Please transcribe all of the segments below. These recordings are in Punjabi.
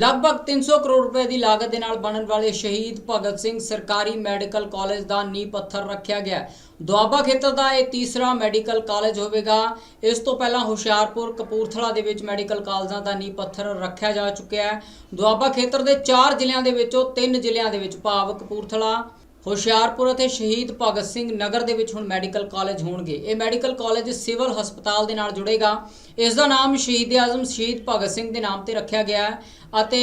ਲਗਭਗ 300 ਕਰੋੜ ਰੁਪਏ ਦੀ ਲਾਗਤ ਦੇ ਨਾਲ ਬਣਨ ਵਾਲੇ ਸ਼ਹੀਦ ਭਗਤ ਸਿੰਘ ਸਰਕਾਰੀ ਮੈਡੀਕਲ ਕਾਲਜ ਦਾ ਨੀਂਹ ਪੱਥਰ ਰੱਖਿਆ ਗਿਆ ਦੁਆਬਾ ਖੇਤਰ ਦਾ ਇਹ ਤੀਸਰਾ ਮੈਡੀਕਲ ਕਾਲਜ ਹੋਵੇਗਾ। ਇਸ ਤੋਂ ਪਹਿਲਾਂ ਹੁਸ਼ਿਆਰਪੁਰ, ਕਪੂਰਥਲਾ ਦੇ ਵਿੱਚ ਮੈਡੀਕਲ ਕਾਲਜਾਂ ਦਾ ਨੀਂਹ ਪੱਥਰ ਰੱਖਿਆ ਜਾ ਚੁੱਕਿਆ ਹੈ। ਦੁਆਬਾ ਖੇਤਰ ਦੇ 4 ਜ਼ਿਲ੍ਹਿਆਂ ਦੇ ਵਿੱਚੋਂ 3 ਜ਼ਿਲ੍ਹਿਆਂ ਦੇ ਵਿੱਚ ਭਾਵ ਕਪੂਰਥਲਾ ਹੁਸ਼ਿਆਰਪੁਰ ਅਤੇ ਸ਼ਹੀਦ ਭਗਤ ਸਿੰਘ ਨਗਰ ਦੇ ਵਿੱਚ ਹੁਣ ਮੈਡੀਕਲ ਕਾਲਜ ਹੋਣਗੇ। ਇਹ ਮੈਡੀਕਲ ਕਾਲਜ ਸਿਵਲ ਹਸਪਤਾਲ ਦੇ ਨਾਲ ਜੁੜੇਗਾ। ਇਸ ਦਾ ਨਾਮ ਸ਼ਹੀਦ ਆਜ਼ਮ ਸ਼ਹੀਦ ਭਗਤ ਸਿੰਘ ਦੇ ਨਾਮ ਤੇ ਰੱਖਿਆ ਗਿਆ ਹੈ ਅਤੇ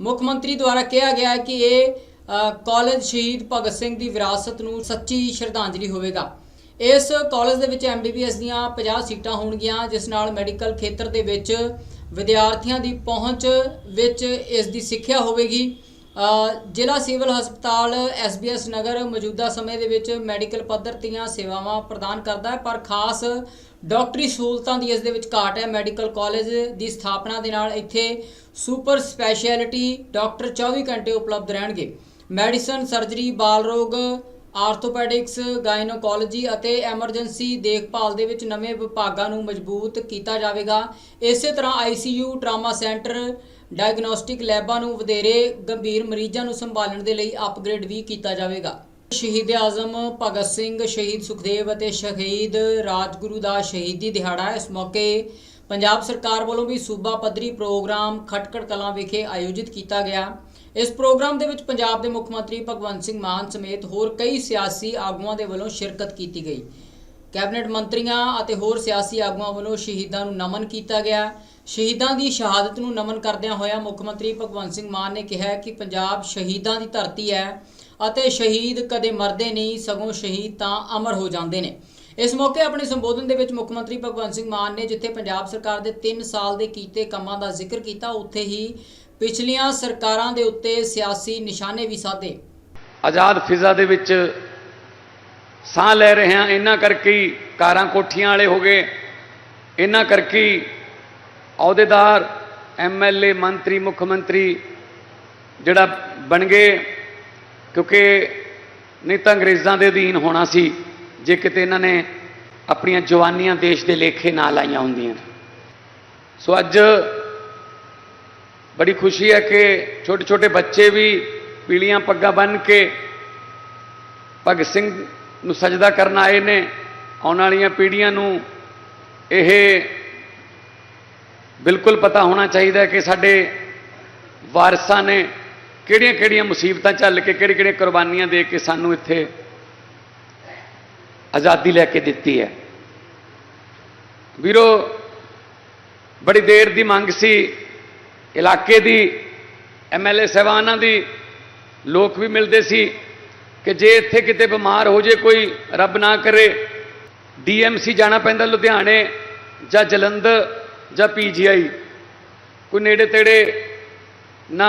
ਮੁੱਖ ਮੰਤਰੀ ਦੁਆਰਾ ਕਿਹਾ ਗਿਆ ਹੈ ਕਿ ਇਹ ਅ, ਕਾਲਜ ਸ਼ਹੀਦ ਭਗਤ ਸਿੰਘ ਦੀ ਵਿਰਾਸਤ ਨੂੰ ਸੱਚੀ ਸ਼ਰਧਾਂਜਲੀ ਹੋਵੇਗਾ। ਇਸ ਕਾਲਜ ਦੇ ਵਿੱਚ ਐਮਬੀਬੀਐਸ ਦੀਆਂ 50 ਸੀਟਾਂ ਹੋਣਗੀਆਂ ਜਿਸ ਨਾਲ ਮੈਡੀਕਲ ਖੇਤਰ ਦੇ ਵਿੱਚ ਵਿਦਿਆਰਥੀਆਂ ਦੀ ਪਹੁੰਚ ਵਿੱਚ ਇਸ ਦੀ ਸਿੱਖਿਆ ਹੋਵੇਗੀ। ਜ਼ਿਲ੍ਹਾ ਸਿਵਲ ਹਸਪਤਾਲ ਐਸਬੀਐਸ ਨਗਰ ਮੌਜੂਦਾ ਸਮੇਂ ਦੇ ਵਿੱਚ ਮੈਡੀਕਲ ਪੱਧਰ ਦੀਆਂ ਸੇਵਾਵਾਂ ਪ੍ਰਦਾਨ ਕਰਦਾ ਹੈ, ਪਰ ਖਾਸ ਡਾਕਟਰੀ ਸਹੂਲਤਾਂ ਦੀ ਇਸ ਦੇ ਵਿੱਚ ਘਾਟ ਹੈ। ਮੈਡੀਕਲ ਕਾਲਜ ਦੀ ਸਥਾਪਨਾ ਦੇ ਨਾਲ ਇੱਥੇ ਸੁਪਰ ਸਪੈਸ਼ਲਿਟੀ ਡਾਕਟਰ 24 ਘੰਟੇ ਉਪਲਬਧ ਰਹਿਣਗੇ। ਮੈਡੀਸਨ, ਸਰਜਰੀ, ਬਾਲ ਰੋਗ, ਆਰਥੋਪੈਡਿਕਸ, ਗਾਇਨੋਕੋਲੋਜੀ ਅਤੇ ਐਮਰਜੈਂਸੀ ਦੇਖਭਾਲ ਦੇ ਵਿੱਚ ਨਵੇਂ ਵਿਭਾਗਾਂ ਨੂੰ ਮਜ਼ਬੂਤ ਕੀਤਾ ਜਾਵੇਗਾ। ਇਸੇ ਤਰ੍ਹਾਂ ਆਈਸੀਯੂ ਟਰਾਮਾ ਸੈਂਟਰ ਡਾਇਗਨੋਸਟਿਕ ਲੈਬਾਂ ਨੂੰ ਵਧੇਰੇ ਗੰਭੀਰ ਮਰੀਜ਼ਾਂ ਨੂੰ ਸੰਭਾਲਣ ਦੇ ਲਈ ਅਪਗ੍ਰੇਡ ਵੀ ਕੀਤਾ ਜਾਵੇਗਾ। ਸ਼ਹੀਦ ਆਜ਼ਮ, ਭਗਤ ਸਿੰਘ, ਸ਼ਹੀਦ ਸੁਖਦੇਵ ਅਤੇ ਸ਼ਹੀਦ ਰਾਜਗੁਰੂ ਦਾ ਸ਼ਹੀਦੀ ਦਿਹਾੜਾ ਇਸ ਮੌਕੇ ਪੰਜਾਬ ਸਰਕਾਰ ਵੱਲੋਂ ਵੀ ਸੂਬਾ ਪੱਧਰੀ ਪ੍ਰੋਗਰਾਮ ਖਟਕੜ ਕਲਾਂ ਵਿਖੇ ਆਯੋਜਿਤ ਕੀਤਾ ਗਿਆ। ਇਸ ਪ੍ਰੋਗਰਾਮ ਦੇ ਵਿੱਚ ਪੰਜਾਬ ਦੇ ਮੁੱਖ ਮੰਤਰੀ ਭਗਵੰਤ ਸਿੰਘ ਮਾਨ ਸਮੇਤ ਹੋਰ ਕਈ ਸਿਆਸੀ ਆਗੂਆਂ ਦੇ ਵੱਲੋਂ ਸ਼ਿਰਕਤ ਕੀਤੀ ਗਈ। ਕੈਬਨਿਟ ਮੰਤਰੀਆਂ ਅਤੇ ਹੋਰ ਸਿਆਸੀ ਆਗੂਆਂ ਵੱਲੋਂ ਸ਼ਹੀਦਾਂ ਨੂੰ ਨਮਨ ਕੀਤਾ ਗਿਆ। ਸ਼ਹੀਦਾਂ ਦੀ ਸ਼ਹਾਦਤ ਨੂੰ ਨਮਨ ਕਰਦਿਆਂ ਹੋਇਆ ਮੁੱਖ ਮੰਤਰੀ ਭਗਵੰਤ ਸਿੰਘ ਮਾਨ ਨੇ ਕਿਹਾ ਕਿ ਪੰਜਾਬ ਸ਼ਹੀਦਾਂ ਦੀ ਧਰਤੀ ਹੈ ਅਤੇ ਸ਼ਹੀਦ ਕਦੇ ਮਰਦੇ ਨਹੀਂ, ਸਗੋਂ ਸ਼ਹੀਦ ਤਾਂ ਅਮਰ ਹੋ ਜਾਂਦੇ ਨੇ। ਇਸ ਮੌਕੇ ਆਪਣੇ ਸੰਬੋਧਨ ਦੇ ਵਿੱਚ ਮੁੱਖ ਮੰਤਰੀ ਭਗਵੰਤ ਸਿੰਘ ਮਾਨ ਨੇ ਜਿੱਥੇ ਪੰਜਾਬ ਸਰਕਾਰ ਦੇ 3 ਸਾਲ ਦੇ ਕੀਤੇ ਕੰਮਾਂ ਦਾ ਜ਼ਿਕਰ ਕੀਤਾ, ਉੱਥੇ ਹੀ ਪਿਛਲੀਆਂ ਸਰਕਾਰਾਂ ਦੇ ਉੱਤੇ ਸਿਆਸੀ ਨਿਸ਼ਾਨੇ ਵੀ ਸਾਧੇ। ਆਜ਼ਾਦ ਫਿਜ਼ਾ ਦੇ ਵਿੱਚ ਸਾਹ ਲੈ ਰਹੇ ਹਾਂ। ਇਹਨਾਂ ਕਰਕੇ ਹੀ ਕਾਰਾਂ ਕੋਠੀਆਂ ਵਾਲੇ ਹੋ ਗਏ। ਇਹਨਾਂ ਕਰਕੇ ਅਹੁਦੇਦਾਰ ਐਮਐਲਏ ਮੰਤਰੀ, ਮੁੱਖ ਮੰਤਰੀ ਜਿਹੜਾ ਬਣ ਗਏ, ਕਿਉਂਕਿ ਨਹੀਂ ਤਾਂ ਅੰਗਰੇਜ਼ਾਂ ਦੇ ਅਧੀਨ ਹੋਣਾ ਸੀ, ਜੇ ਕਿਤੇ ਇਹਨਾਂ ਨੇ ਆਪਣੀਆਂ ਜਵਾਨੀਆਂ ਦੇਸ਼ ਦੇ ਲੇਖੇ ਨਾ ਲਾਈਆਂ ਹੁੰਦੀਆਂ। ਸੋ ਅੱਜ ਬੜੀ ਖੁਸ਼ੀ ਹੈ ਕਿ ਛੋਟੇ ਛੋਟੇ ਬੱਚੇ ਵੀ ਪੀਲੀਆਂ ਪੱਗਾਂ ਬੰਨ੍ਹ ਕੇ ਭਗਤ ਸਿੰਘ ਨੂੰ ਸਜਦਾ ਕਰਨ ਆਏ ਨੇ, ਆਉਣ ਵਾਲੀਆਂ ਪੀੜ੍ਹੀਆਂ ਨੂੰ ਇਹ ਬਿਲਕੁਲ ਪਤਾ ਹੋਣਾ ਚਾਹੀਦਾ ਕਿ ਸਾਡੇ ਵਾਰਸਾਂ ਨੇ ਕਿਹੜੀਆਂ-ਕਿਹੜੀਆਂ ਮੁਸੀਬਤਾਂ ਝੱਲ ਕੇ ਕਿਹੜੀਆਂ-ਕਿਹੜੀਆਂ ਕੁਰਬਾਨੀਆਂ ਦੇ ਕੇ ਸਾਨੂੰ ਇੱਥੇ ਆਜ਼ਾਦੀ ਲੈ ਕੇ ਦਿੱਤੀ ਹੈ। ਵੀਰੋ, ਬੜੀ ਦੇਰ ਦੀ ਮੰਗ ਸੀ। ਇਲਾਕੇ ਦੀ ਐਮਐਲਏ ਸਾਹਿਬਾਨਾਂ ਦੀ ਲੋਕ ਵੀ ਮਿਲਦੇ ਸੀ ਕਿ ਜੇ ਇੱਥੇ ਕਿਤੇ ਬਿਮਾਰ ਹੋ ਜੇ, ਕੋਈ ਰੱਬ ਨਾ ਕਰੇ ਡੀਐਮਸੀ ਜਾਣਾ ਪੈਂਦਾ ਲੁਧਿਆਣੇ ਜਾਂ ਜਲੰਧਰ ਜਾਂ ਪੀਜੀਆਈ, ਕੋਈ ਨੇੜੇ ਤੇੜੇ ਨਾ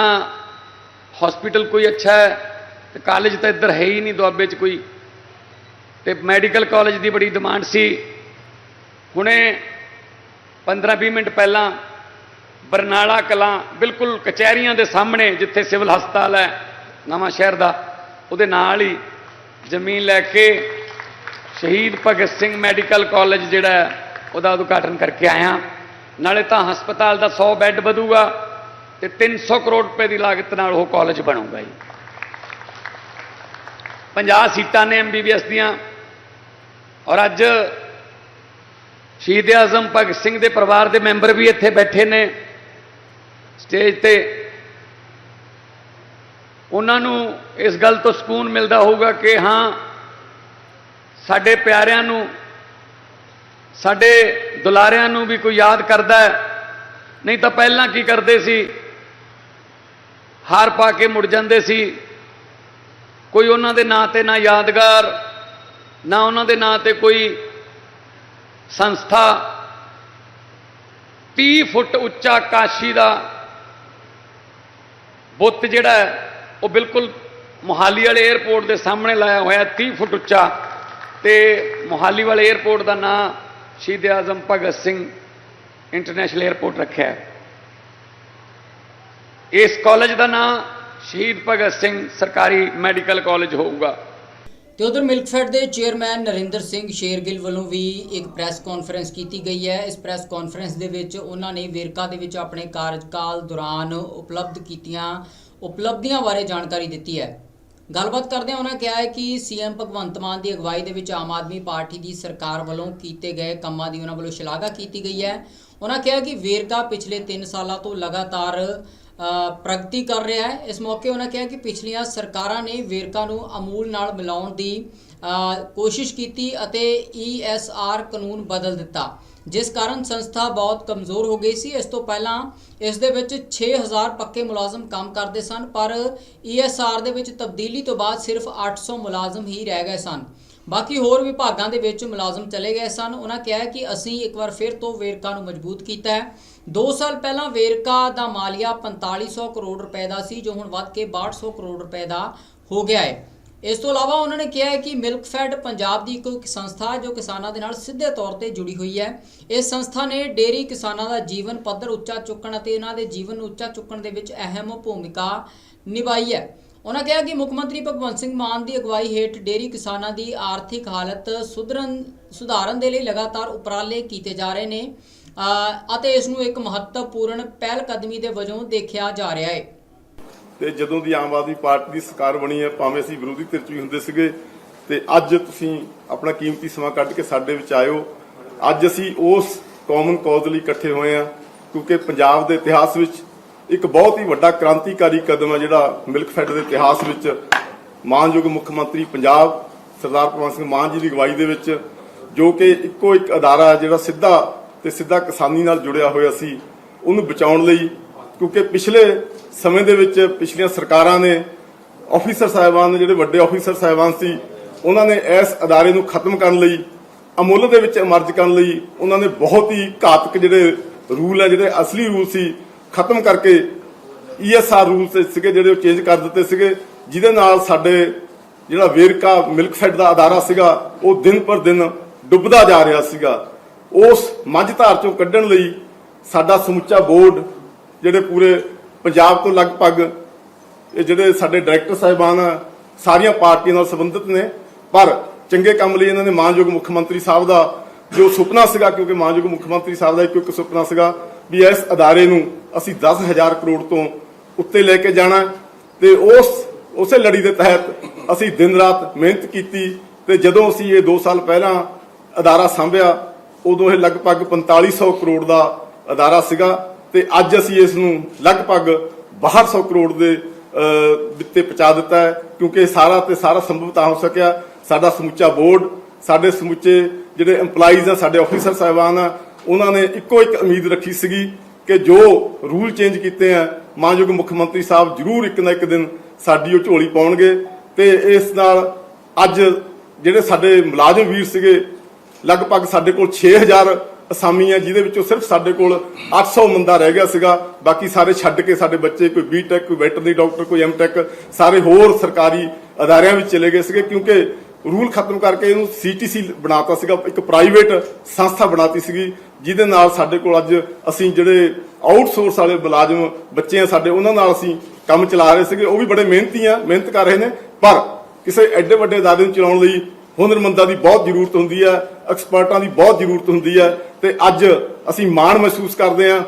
ਹਸਪੀਟਲ ਕੋਈ ਅੱਛਾ ਹੈ, ਤੇ ਕਾਲਜ ਤਾਂ ਇੱਧਰ ਹੈ ਹੀ ਨਹੀਂ, ਦੁਆਬੇ 'ਚ ਕੋਈ। ਤੇ ਮੈਡੀਕਲ ਕਾਲਜ ਦੀ ਬੜੀ ਡਿਮਾਂਡ ਸੀ। ਹੁਣੇ 15-20 ਮਿੰਟ ਪਹਿਲਾਂ ਬਰਨਾਲਾ ਕਲਾਂ ਬਿਲਕੁਲ ਕਚਹਿਰੀਆਂ ਦੇ ਸਾਹਮਣੇ, ਜਿੱਥੇ ਸਿਵਲ ਹਸਪਤਾਲ ਹੈ, ਨਵਾਂ ਸ਼ਹਿਰ ਦਾ, ਉਹਦੇ ਨਾਲ ਹੀ ਜ਼ਮੀਨ ਲੈ ਕੇ ਸ਼ਹੀਦ ਭਗਤ ਸਿੰਘ ਮੈਡੀਕਲ ਕਾਲਜ ਜਿਹੜਾ ਉਹਦਾ ਉਦਘਾਟਨ ਕਰਕੇ ਆਇਆ। ਨਾਲੇ ਤਾਂ ਹਸਪਤਾਲ ਦਾ 100 ਬੈੱਡ ਵਧੂਗਾ ਤੇ 300 ਕਰੋੜ ਰੁਪਏ ਦੀ ਲਾਗਤ ਨਾਲ ਉਹ ਕਾਲਜ ਬਣੂਗਾ ਜੀ। 50 ਸੀਟਾਂ ਨੇ ਐਮਬੀਬੀਐਸ ਦੀਆਂ। ਔਰ ਅੱਜ ਸ਼ਹੀਦ ਆਜ਼ਮ ਭਗਤ ਸਿੰਘ ਦੇ ਪਰਿਵਾਰ ਦੇ ਮੈਂਬਰ ਵੀ ਇੱਥੇ ਬੈਠੇ ਨੇ। ਸਟੇਜ ਤੇ ਉਹਨਾਂ ਨੂੰ ਇਸ ਗੱਲ ਤੋਂ ਸਕੂਨ ਮਿਲਦਾ ਹੋਊਗਾ ਕਿ ਹਾਂ, ਸਾਡੇ ਪਿਆਰਿਆਂ ਨੂੰ ਸਾਡੇ ਦੁਲਾਰਿਆਂ ਨੂੰ ਵੀ ਕੋਈ ਯਾਦ ਕਰਦਾ ਨਹੀਂ ਤਾਂ ਪਹਿਲਾਂ ਕੀ ਕਰਦੇ ਸੀ? ਹਾਰ ਪਾ ਕੇ ਮੁੜ ਜਾਂਦੇ ਸੀ। ਕੋਈ ਉਹਨਾਂ ਦੇ ਨਾਂ ਤੇ ਨਾ ਯਾਦਗਾਰ, ਨਾ ਉਹਨਾਂ ਦੇ ਨਾਂ ਤੇ ਕੋਈ ਸੰਸਥਾ। 30 ਫੁੱਟ ਉੱਚਾ ਕਾਸ਼ੀ ਦਾ ਬੁੱਤ ਜਿਹੜਾ ਉਹ ਬਿਲਕੁਲ ਮੋਹਾਲੀ ਵਾਲੇ 에ਅਰਪੋਰਟ ਦੇ ਸਾਹਮਣੇ ਲਾਇਆ ਹੋਇਆ 30 ਫੁੱਟ ਉੱਚਾ। ਤੇ ਮੋਹਾਲੀ ਵਾਲੇ 에ਅਰਪੋਰਟ ਦਾ ਨਾਂ ਸ਼ਹੀਦ ਆਜ਼ਮ ਭਗਤ ਸਿੰਘ ਇੰਟਰਨੈਸ਼ਨਲ 에ਅਰਪੋਰਟ ਰੱਖਿਆ ਹੈ ਇਸ ਕਾਲਜ ਦਾ ਨਾਮ ਸ਼ਹੀਦ ਭਗਤ ਸਿੰਘ ਸਰਕਾਰੀ ਮੈਡੀਕਲ ਕਾਲਜ ਹੋਊਗਾ ਤੇ ਉਧਰ ਮਿਲਕਫੈਡ ਦੇ ਚੇਅਰਮੈਨ ਨਰਿੰਦਰ ਸਿੰਘ ਸ਼ੇਰਗਿੱਲ ਵੱਲੋਂ ਵੀ ਇੱਕ ਪ੍ਰੈਸ ਕਾਨਫਰੰਸ ਕੀਤੀ ਗਈ ਹੈ ਇਸ ਪ੍ਰੈਸ ਕਾਨਫਰੰਸ ਦੇ ਵਿੱਚ ਉਹਨਾਂ ਨੇ ਵੇਰਕਾ ਦੇ ਵਿੱਚ ਆਪਣੇ ਕਾਰਜਕਾਲ ਦੌਰਾਨ ਉਪਲਬਧ ਕੀਤੀਆਂ ਉਪਲਬਧੀਆਂ ਬਾਰੇ ਜਾਣਕਾਰੀ ਦਿੱਤੀ ਹੈ ਗੱਲਬਾਤ ਕਰਦਿਆਂ ਉਹਨਾਂ ਕਿਹਾ ਹੈ ਕਿ ਸੀਐਮ ਭਗਵੰਤ ਮਾਨ ਦੀ ਅਗਵਾਈ ਦੇ ਵਿੱਚ ਆਮ ਆਦਮੀ ਪਾਰਟੀ ਦੀ ਸਰਕਾਰ ਵੱਲੋਂ ਕੀਤੇ ਗਏ ਕੰਮਾਂ ਦੀ ਉਹਨਾਂ ਵੱਲੋਂ ਸ਼ਲਾਘਾ ਕੀਤੀ ਗਈ ਹੈ। ਉਹਨਾਂ ਕਿਹਾ ਕਿ ਵੇਰਕਾ ਪਿਛਲੇ 3 ਸਾਲਾਂ ਤੋਂ ਲਗਾਤਾਰ ਪ੍ਰਗਤੀ ਕਰ ਰਿਹਾ ਹੈ। ਇਸ ਮੌਕੇ ਉਹਨਾਂ ਕਿਹਾ ਕਿ ਪਿਛਲੀਆਂ ਸਰਕਾਰਾਂ ਨੇ ਵੇਰਕਾ ਨੂੰ ਅਮੂਲ ਨਾਲ ਮਿਲਾਉਣ ਦੀ ਕੋਸ਼ਿਸ਼ ਕੀਤੀ ਅਤੇ ਈਐਸਆਰ ਕਾਨੂੰਨ ਬਦਲ ਦਿੱਤਾ। ਜਿਸ ਕਾਰਨ ਸੰਸਥਾ ਬਹੁਤ ਕਮਜ਼ੋਰ ਹੋ ਗਈ ਸੀ। ਇਸ ਤੋਂ ਪਹਿਲਾਂ ਇਸ ਦੇ ਵਿੱਚ 6000 ਪੱਕੇ ਮੁਲਾਜ਼ਮ ਕੰਮ ਕਰਦੇ ਸਨ, ਪਰ ਈਐਸਆਰ ਦੇ ਵਿੱਚ ਤਬਦੀਲੀ ਤੋਂ ਬਾਅਦ ਸਿਰਫ 800 ਮੁਲਾਜ਼ਮ ਹੀ ਰਹਿ ਗਏ ਸਨ। ਬਾਕੀ ਹੋਰ ਵਿਭਾਗਾਂ ਦੇ ਵਿੱਚ ਮੁਲਾਜ਼ਮ ਚਲੇ ਗਏ ਸਨ। ਉਹਨਾਂ ਕਿਹਾ ਕਿ ਅਸੀਂ ਇੱਕ ਵਾਰ ਫਿਰ ਤੋਂ ਵੇਰਕਾ ਨੂੰ ਮਜ਼ਬੂਤ ਕੀਤਾ ਹੈ। 2 ਸਾਲ ਪਹਿਲਾਂ ਵੇਰਕਾ ਦਾ ਮਾਲੀਆ 4500 ਕਰੋੜ ਰੁਪਏ ਦਾ ਸੀ, ਜੋ ਹੁਣ ਵੱਧ ਕੇ 6200 ਕਰੋੜ ਰੁਪਏ ਦਾ ਹੋ ਗਿਆ ਹੈ। ਇਸ ਤੋਂ ਇਲਾਵਾ ਉਹਨਾਂ ਨੇ ਕਿਹਾ ਹੈ ਕਿ ਮਿਲਕਫੈਡ ਪੰਜਾਬ ਦੀ ਇੱਕ ਸੰਸਥਾ ਜੋ ਕਿਸਾਨਾਂ ਦੇ ਨਾਲ ਸਿੱਧੇ ਤੌਰ ਤੇ ਜੁੜੀ ਹੋਈ ਹੈ। ਇਸ ਸੰਸਥਾ ਨੇ ਡੇਰੀ ਕਿਸਾਨਾਂ ਦਾ ਜੀਵਨ ਪੱਧਰ ਉੱਚਾ ਚੁੱਕਣ ਅਤੇ ਇਹਨਾਂ ਦੇ ਜੀਵਨ ਨੂੰ ਉੱਚਾ ਚੁੱਕਣ ਦੇ ਵਿੱਚ ਅਹਿਮ ਭੂਮਿਕਾ ਨਿਭਾਈ ਹੈ। ਉਹਨਾਂ ਕਿਹਾ ਕਿ ਮੁੱਖ ਮੰਤਰੀ ਭਗਵੰਤ ਸਿੰਘ ਮਾਨ ਦੀ ਅਗਵਾਈ ਹੇਠ ਡੇਰੀ ਕਿਸਾਨਾਂ ਦੀ ਆਰਥਿਕ ਹਾਲਤ ਸੁਧਰਨ, ਸੁਧਾਰਨ ਦੇ ਲਈ ਲਗਾਤਾਰ ਉਪਰਾਲੇ ਕੀਤੇ ਜਾ ਰਹੇ ਨੇ ਅਤੇ ਇਸ ਨੂੰ ਇੱਕ ਮਹੱਤਵਪੂਰਨ ਪਹਿਲ ਕਦਮੀ ਦੇ ਵਜੋਂ ਦੇਖਿਆ ਜਾ ਰਿਹਾ ਹੈ। ਤੇ ਜਦੋਂ ਦੀ ਆਮ ਆਦਮੀ ਪਾਰਟੀ ਦੀ ਸਰਕਾਰ ਬਣੀ ਹੈ, ਭਾਵੇਂ ਅਸੀਂ ਵਿਰੋਧੀ ਧਿਰ 'ਚ ਵੀ ਹੁੰਦੇ ਸੀਗੇ, ਤੇ ਅੱਜ ਤੁਸੀਂ ਆਪਣਾ ਕੀਮਤੀ ਸਮਾਂ ਕੱਢ ਕੇ ਸਾਡੇ ਵਿੱਚ ਆਇਓ। ਅੱਜ ਅਸੀਂ ਉਸ ਕਾਮਨ ਕਾਜ਼ ਲਈ ਇਕੱਠੇ ਹੋਏ ਆ ਕਿਉਂਕਿ ਪੰਜਾਬ ਦੇ ਇਤਿਹਾਸ ਵਿੱਚ ਇੱਕ ਬਹੁਤ ਹੀ ਵੱਡਾ ਕ੍ਰਾਂਤੀਕਾਰੀ ਕਦਮ ਹੈ, ਜਿਹੜਾ ਮਿਲਕ ਫੈਡ ਦੇ ਇਤਿਹਾਸ ਵਿੱਚ ਮਾਨਯੋਗ ਮੁੱਖ ਮੰਤਰੀ ਪੰਜਾਬ ਸਰਦਾਰ ਭਗਵੰਤ ਸਿੰਘ ਮਾਨ ਜੀ ਦੀ ਅਗਵਾਈ ਦੇ ਵਿੱਚ ਜੋ ਕਿ ਇੱਕੋ ਇੱਕ ਅਦਾਰਾ ਜਿਹੜਾ ਸਿੱਧਾ ਤੇ ਸਿੱਧਾ ਕਿਸਾਨੀ ਨਾਲ ਜੁੜਿਆ ਹੋਇਆ ਸੀ, ਉਹਨੂੰ ਬਚਾਉਣ ਲਈ ਕਿਉਂਕਿ ਪਿਛਲੇ ਸਮੇਂ ਦੇ ਵਿੱਚ ਪਿਛਲੀਆਂ ਸਰਕਾਰਾਂ ਨੇ ਆਫੀਸਰ ਸਾਹਿਬਾਨ ਜਿਹੜੇ ਵੱਡੇ ਆਫੀਸਰ ਸਾਹਿਬਾਨ ਸੀ, ਉਹਨਾਂ ਨੇ ਇਸ ਅਦਾਰੇ ਨੂੰ ਖਤਮ ਕਰਨ ਲਈ ਅਮੁੱਲ ਦੇ ਵਿੱਚ ਅਮਰਜ ਕਰਨ ਲਈ ਉਹਨਾਂ ਨੇ ਬਹੁਤ ਹੀ ਘਾਤਕ ਜਿਹੜੇ ਰੂਲ ਹੈ, ਜਿਹੜੇ ਅਸਲੀ ਰੂਲ ਸੀ, ਖਤਮ ਕਰਕੇ ਈਐਸਆਰ ਰੂਲ ਸੀਗੇ, ਜਿਹੜੇ ਉਹ ਚੇਂਜ ਕਰ ਦਿੱਤੇ ਸੀਗੇ, ਜਿਹਦੇ ਨਾਲ ਸਾਡੇ ਜਿਹੜਾ ਵੇਰਕਾ ਮਿਲਕ ਫੈਡ ਦਾ ਅਦਾਰਾ ਸੀਗਾ, ਉਹ ਦਿਨ ਪਰ ਦਿਨ ਡੁੱਬਦਾ ਜਾ ਰਿਹਾ ਸੀਗਾ। ਉਸ ਮੱਝ ਧਾਰ ਚੋਂ ਕੱਢਣ ਲਈ ਸਾਡਾ ਸਮੁੱਚਾ ਬੋਰਡ ਜਿਹੜੇ ਪੂਰੇ ਪੰਜਾਬ ਤੋਂ ਲਗਭਗ ਇਹ ਜਿਹੜੇ ਸਾਡੇ ਡਾਇਰੈਕਟਰ ਸਾਹਿਬਾਨ ਸਾਰੀਆਂ ਪਾਰਟੀਆਂ ਨਾਲ ਸੰਬੰਧਿਤ ਨੇ। ਪਰ ਚੰਗੇ ਕੰਮ ਲਈ ਇਹਨਾਂ ਨੇ ਮਾਨਯੋਗ ਮੁੱਖ ਮੰਤਰੀ ਸਾਹਿਬ ਦਾ ਜੋ ਸੁਪਨਾ ਸੀਗਾ, ਕਿਉਂਕਿ ਮਾਨਯੋਗ ਮੁੱਖ ਮੰਤਰੀ ਸਾਹਿਬ ਦਾ ਇੱਕੋ ਇੱਕ ਸੁਪਨਾ ਸੀਗਾ ਵੀ ਇਸ ਅਦਾਰੇ ਨੂੰ ਅਸੀਂ 10000 ਕਰੋੜ ਤੋਂ ਉੱਤੇ ਲੈ ਕੇ ਜਾਣਾ। ਤੇ ਉਸ, ਉਸੇ ਲੜੀ ਦੇ ਤਹਿਤ ਅਸੀਂ ਦਿਨ ਰਾਤ ਮਿਹਨਤ ਕੀਤੀ ਤੇ ਜਦੋਂ ਅਸੀਂ ਇਹ 2 ਸਾਲ ਪਹਿਲਾਂ ਅਦਾਰਾ ਸੰਭਿਆ, ਉਦੋਂ ਇਹ ਲਗਭਗ 4500 ਕਰੋੜ ਦਾ ਅਦਾਰਾ ਸੀਗਾ। ਤੇ ਅੱਜ ਅਸੀਂ ਇਸ ਨੂੰ ਲਗਭਗ 6200 ਕਰੋੜ ਦੇ ਵਿੱਤੇ ਪਹੁੰਚਾ ਦਿੱਤਾ ਹੈ, ਕਿਉਂਕਿ ਸਾਰਾ ਤੇ ਸਾਰਾ ਸੰਭਵ ਤਾਂ ਹੋ ਸਕਿਆ। ਸਾਡਾ ਸਮੁੱਚਾ ਬੋਰਡ, ਸਾਡੇ ਸਮੁੱਚੇ ਜਿਹੜੇ EMPLOYEES ਆ, ਸਾਡੇ ਆਫੀਸਰ ਸਾਹਿਬਾਨ ਆ, ਉਹਨਾਂ ਨੇ ਇੱਕੋ ਇੱਕ ਉਮੀਦ ਰੱਖੀ ਸੀਗੀ ਕਿ ਜੋ ਰੂਲ ਚੇਂਜ ਕੀਤੇ ਆ, ਮਾਨਯੋਗ ਮੁੱਖ ਮੰਤਰੀ ਸਾਹਿਬ ਜ਼ਰੂਰ ਇੱਕ ਨਾ ਇੱਕ ਦਿਨ ਸਾਡੀ ਉਹ ਝੋਲੀ ਪਾਉਣਗੇ। ਤੇ ਇਸ ਨਾਲ ਅੱਜ ਜਿਹੜੇ ਸਾਡੇ ਮੁਲਾਜ਼ਮ ਵੀਰ ਸੀਗੇ, ਲਗਭਗ ਸਾਡੇ ਕੋਲ 6000 ਅਸਾਮੀ ਆ ਜਿਹਦੇ ਵਿੱਚੋਂ ਸਿਰਫ ਸਾਡੇ ਕੋਲ 800 ਬੰਦਾ ਰਹਿ ਗਿਆ ਸੀਗਾ। ਬਾਕੀ ਸਾਰੇ ਛੱਡ ਕੇ ਸਾਡੇ ਬੱਚੇ, ਕੋਈ ਬੀਟੈਕ ਕੋਈ ਵੈਟਰਨਰੀ ਡਾਕਟਰ ਕੋਈ ਐਮਟੈਕ ਸਾਰੇ ਹੋਰ ਸਰਕਾਰੀ ਅਦਾਰਿਆਂ ਵਿੱਚ ਚਲੇ ਗਏ ਸੀਗੇ ਕਿਉਂਕਿ ਰੂਲ ਖਤਮ ਕਰਕੇ ਇਹਨੂੰ ਸੀਟੀਸੀ ਬਣਾਤਾ ਸੀਗਾ, ਇੱਕ ਪ੍ਰਾਈਵੇਟ ਸੰਸਥਾ ਬਣਾਤੀ ਸੀਗੀ, ਜਿਹਦੇ ਨਾਲ ਸਾਡੇ ਕੋਲ ਅੱਜ ਅਸੀਂ ਜਿਹੜੇ ਆਊਟਸੋਰਸ ਵਾਲੇ ਮੁਲਾਜ਼ਮ ਬੱਚੇ ਆ ਸਾਡੇ, ਉਹਨਾਂ ਨਾਲ ਅਸੀਂ ਕੰਮ ਚਲਾ ਰਹੇ ਸੀਗੇ। ਉਹ ਵੀ ਬੜੇ ਮਿਹਨਤੀ ਆ, ਮਿਹਨਤ ਕਰ ਰਹੇ ਨੇ, ਪਰ ਕਿਸੇ ਐਡੇ ਵੱਡੇ ਅਦਾਰੇ ਨੂੰ ਚਲਾਉਣ ਲਈ ਹੁਨਰਮੰਦਾਂ ਦੀ ਬਹੁਤ ਜ਼ਰੂਰਤ ਹੁੰਦੀ ਹੈ ਐਕਸਪਰਟਾਂ ਦੀ ਬਹੁਤ ਜ਼ਰੂਰਤ ਹੁੰਦੀ ਹੈ ਤੇ ਅੱਜ ਅਸੀਂ ਮਾਣ ਮਹਿਸੂਸ ਕਰਦੇ ਹਾਂ।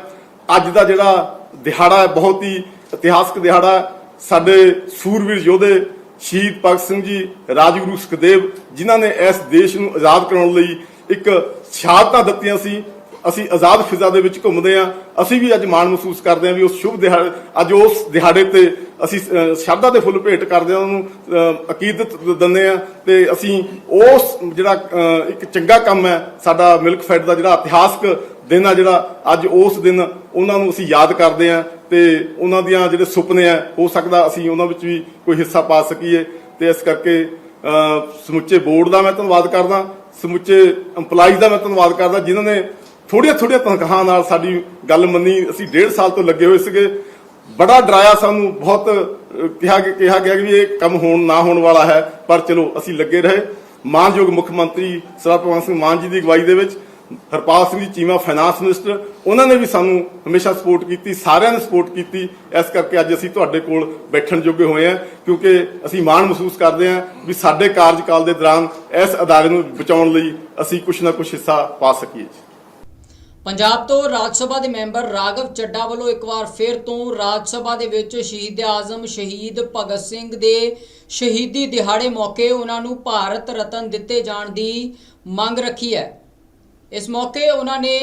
ਅੱਜ ਦਾ ਜਿਹੜਾ ਦਿਹਾੜਾ ਹੈ, ਬਹੁਤ ਹੀ ਇਤਿਹਾਸਕ ਦਿਹਾੜਾ ਹੈ। ਸਾਡੇ ਸੂਰਵੀਰ ਯੋਧੇ ਸ਼ਹੀਦ ਭਗਤ ਸਿੰਘ ਜੀ, ਰਾਜਗੁਰੂ ਸੁਖਦੇਵ, ਜਿਨ੍ਹਾਂ ਨੇ ਇਸ ਦੇਸ਼ ਨੂੰ ਆਜ਼ਾਦ ਕਰਾਉਣ ਲਈ ਇੱਕ ਸ਼ਹਾਦਤਾਂ ਦਿੱਤੀਆਂ ਸੀ। ਅਸੀਂ ਆਜ਼ਾਦ ਫਿਜ਼ਾ ਦੇ ਵਿੱਚ ਘੁੰਮਦੇ ਆ ਅਸੀਂ ਵੀ ਅੱਜ ਮਾਣ ਮਹਿਸੂਸ ਕਰਦੇ ਆ ਵੀ ਉਸ ਸ਼ੁਭ ਦਿਹਾੜੇ ਅੱਜ ਉਸ ਦਿਹਾੜੇ ਤੇ ਅਸੀਂ ਸ਼ਰਧਾ ਦੇ ਫੁੱਲ ਭੇਟ ਕਰਦੇ ਆ ਉਹਨੂੰ ਅਹ, ਅਕੀਦਤ ਦਿੰਦੇ ਆ ਤੇ ਅਸੀਂ ਉਸ ਜਿਹੜਾ ਇੱਕ ਚੰਗਾ ਕੰਮ ਹੈ ਸਾਡਾ ਮਿਲਕ ਫੈਡ ਦਾ ਜਿਹੜਾ ਇਤਿਹਾਸਕ ਦਿਨ ਆ ਜਿਹੜਾ ਅੱਜ ਉਸ ਦਿਨ ਉਹਨਾਂ ਨੂੰ ਅਸੀਂ ਯਾਦ ਕਰਦੇ ਆ ਤੇ ਉਹਨਾਂ ਦੀਆਂ ਜਿਹੜੇ ਸੁਪਨੇ ਆ ਹੋ ਸਕਦਾ ਅਸੀਂ ਉਹਨਾਂ ਵਿੱਚ ਵੀ ਕੋਈ ਹਿੱਸਾ ਪਾ ਸਕੀਏ ਤੇ ਇਸ ਕਰਕੇ ਸਮੁੱਚੇ ਬੋਰਡ ਦਾ ਮੈਂ ਧੰਨਵਾਦ ਕਰਦਾ ਸਮੁੱਚੇ EMPLOYEES ਦਾ ਮੈਂ ਧੰਨਵਾਦ ਕਰਦਾ ਜਿਨ੍ਹਾਂ ਨੇ ਥੋੜੀਆਂ ਥੋੜੀਆਂ ਤਨਖਾਹਾਂ ਨਾਲ ਸਾਡੀ ਗੱਲ ਮੰਨੀ। ਅਸੀਂ ਡੇਢ ਸਾਲ ਤੋਂ ਲੱਗੇ ਹੋਏ ਸੀਗੇ। ਬੜਾ ਡਰਾਇਆ ਸਾਨੂੰ, ਬਹੁਤ ਕਿਹਾ ਕਿ, ਕਿਹਾ ਗਿਆ ਕਿ ਵੀ ਇਹ ਕੰਮ ਹੋਣ, ਨਾ ਹੋਣ ਵਾਲਾ ਹੈ, ਪਰ ਚਲੋ, ਅਸੀਂ ਲੱਗੇ ਰਹੇ। ਮਾਨਯੋਗ ਮੁੱਖ ਮੰਤਰੀ ਸਰਦਾਰ ਭਗਵੰਤ ਸਿੰਘ ਮਾਨ ਜੀ ਦੀ ਅਗਵਾਈ ਦੇ ਵਿੱਚ ਹਰਪਾਲ ਸਿੰਘ ਜੀ, ਚੀਮਾ ਫਾਈਨਾਂਸ ਮਿਨਿਸਟਰ, ਉਹਨਾਂ ਨੇ ਵੀ ਸਾਨੂੰ ਹਮੇਸ਼ਾ ਸਪੋਰਟ ਕੀਤੀ, ਸਾਰਿਆਂ ਨੇ ਸਪੋਰਟ ਕੀਤੀ। ਇਸ ਕਰਕੇ ਅੱਜ ਅਸੀਂ ਤੁਹਾਡੇ ਕੋਲ ਬੈਠਣ ਜੋਗੇ ਹੋਏ ਹਾਂ, ਕਿਉਂਕਿ ਅਸੀਂ ਮਾਣ ਮਹਿਸੂਸ ਕਰਦੇ ਹਾਂ ਵੀ ਸਾਡੇ ਕਾਰਜਕਾਲ ਦੇ ਦੌਰਾਨ ਇਸ ਅਦਾਰੇ ਨੂੰ ਬਚਾਉਣ ਲਈ ਅਸੀਂ ਕੁਝ ਨਾ ਕੁਝ ਹਿੱਸਾ ਪਾ ਸਕੀਏ ਜੀ। ਪੰਜਾਬ ਤੋਂ ਰਾਜ ਸਭਾ ਦੇ ਮੈਂਬਰ ਰਾਘਵ ਚੱਡਾ ਵੱਲੋਂ ਇੱਕ ਵਾਰ ਫਿਰ ਤੋਂ ਰਾਜ ਸਭਾ ਦੇ ਵਿੱਚ ਸ਼ਹੀਦ ਆਜ਼ਮ, ਸ਼ਹੀਦ ਭਗਤ ਸਿੰਘ ਦੇ ਸ਼ਹੀਦੀ ਦਿਹਾੜੇ ਮੌਕੇ ਉਹਨਾਂ ਨੂੰ ਭਾਰਤ ਰਤਨ ਦਿੱਤੇ ਜਾਣ ਦੀ ਮੰਗ ਰੱਖੀ ਹੈ। ਇਸ ਮੌਕੇ ਉਹਨਾਂ ਨੇ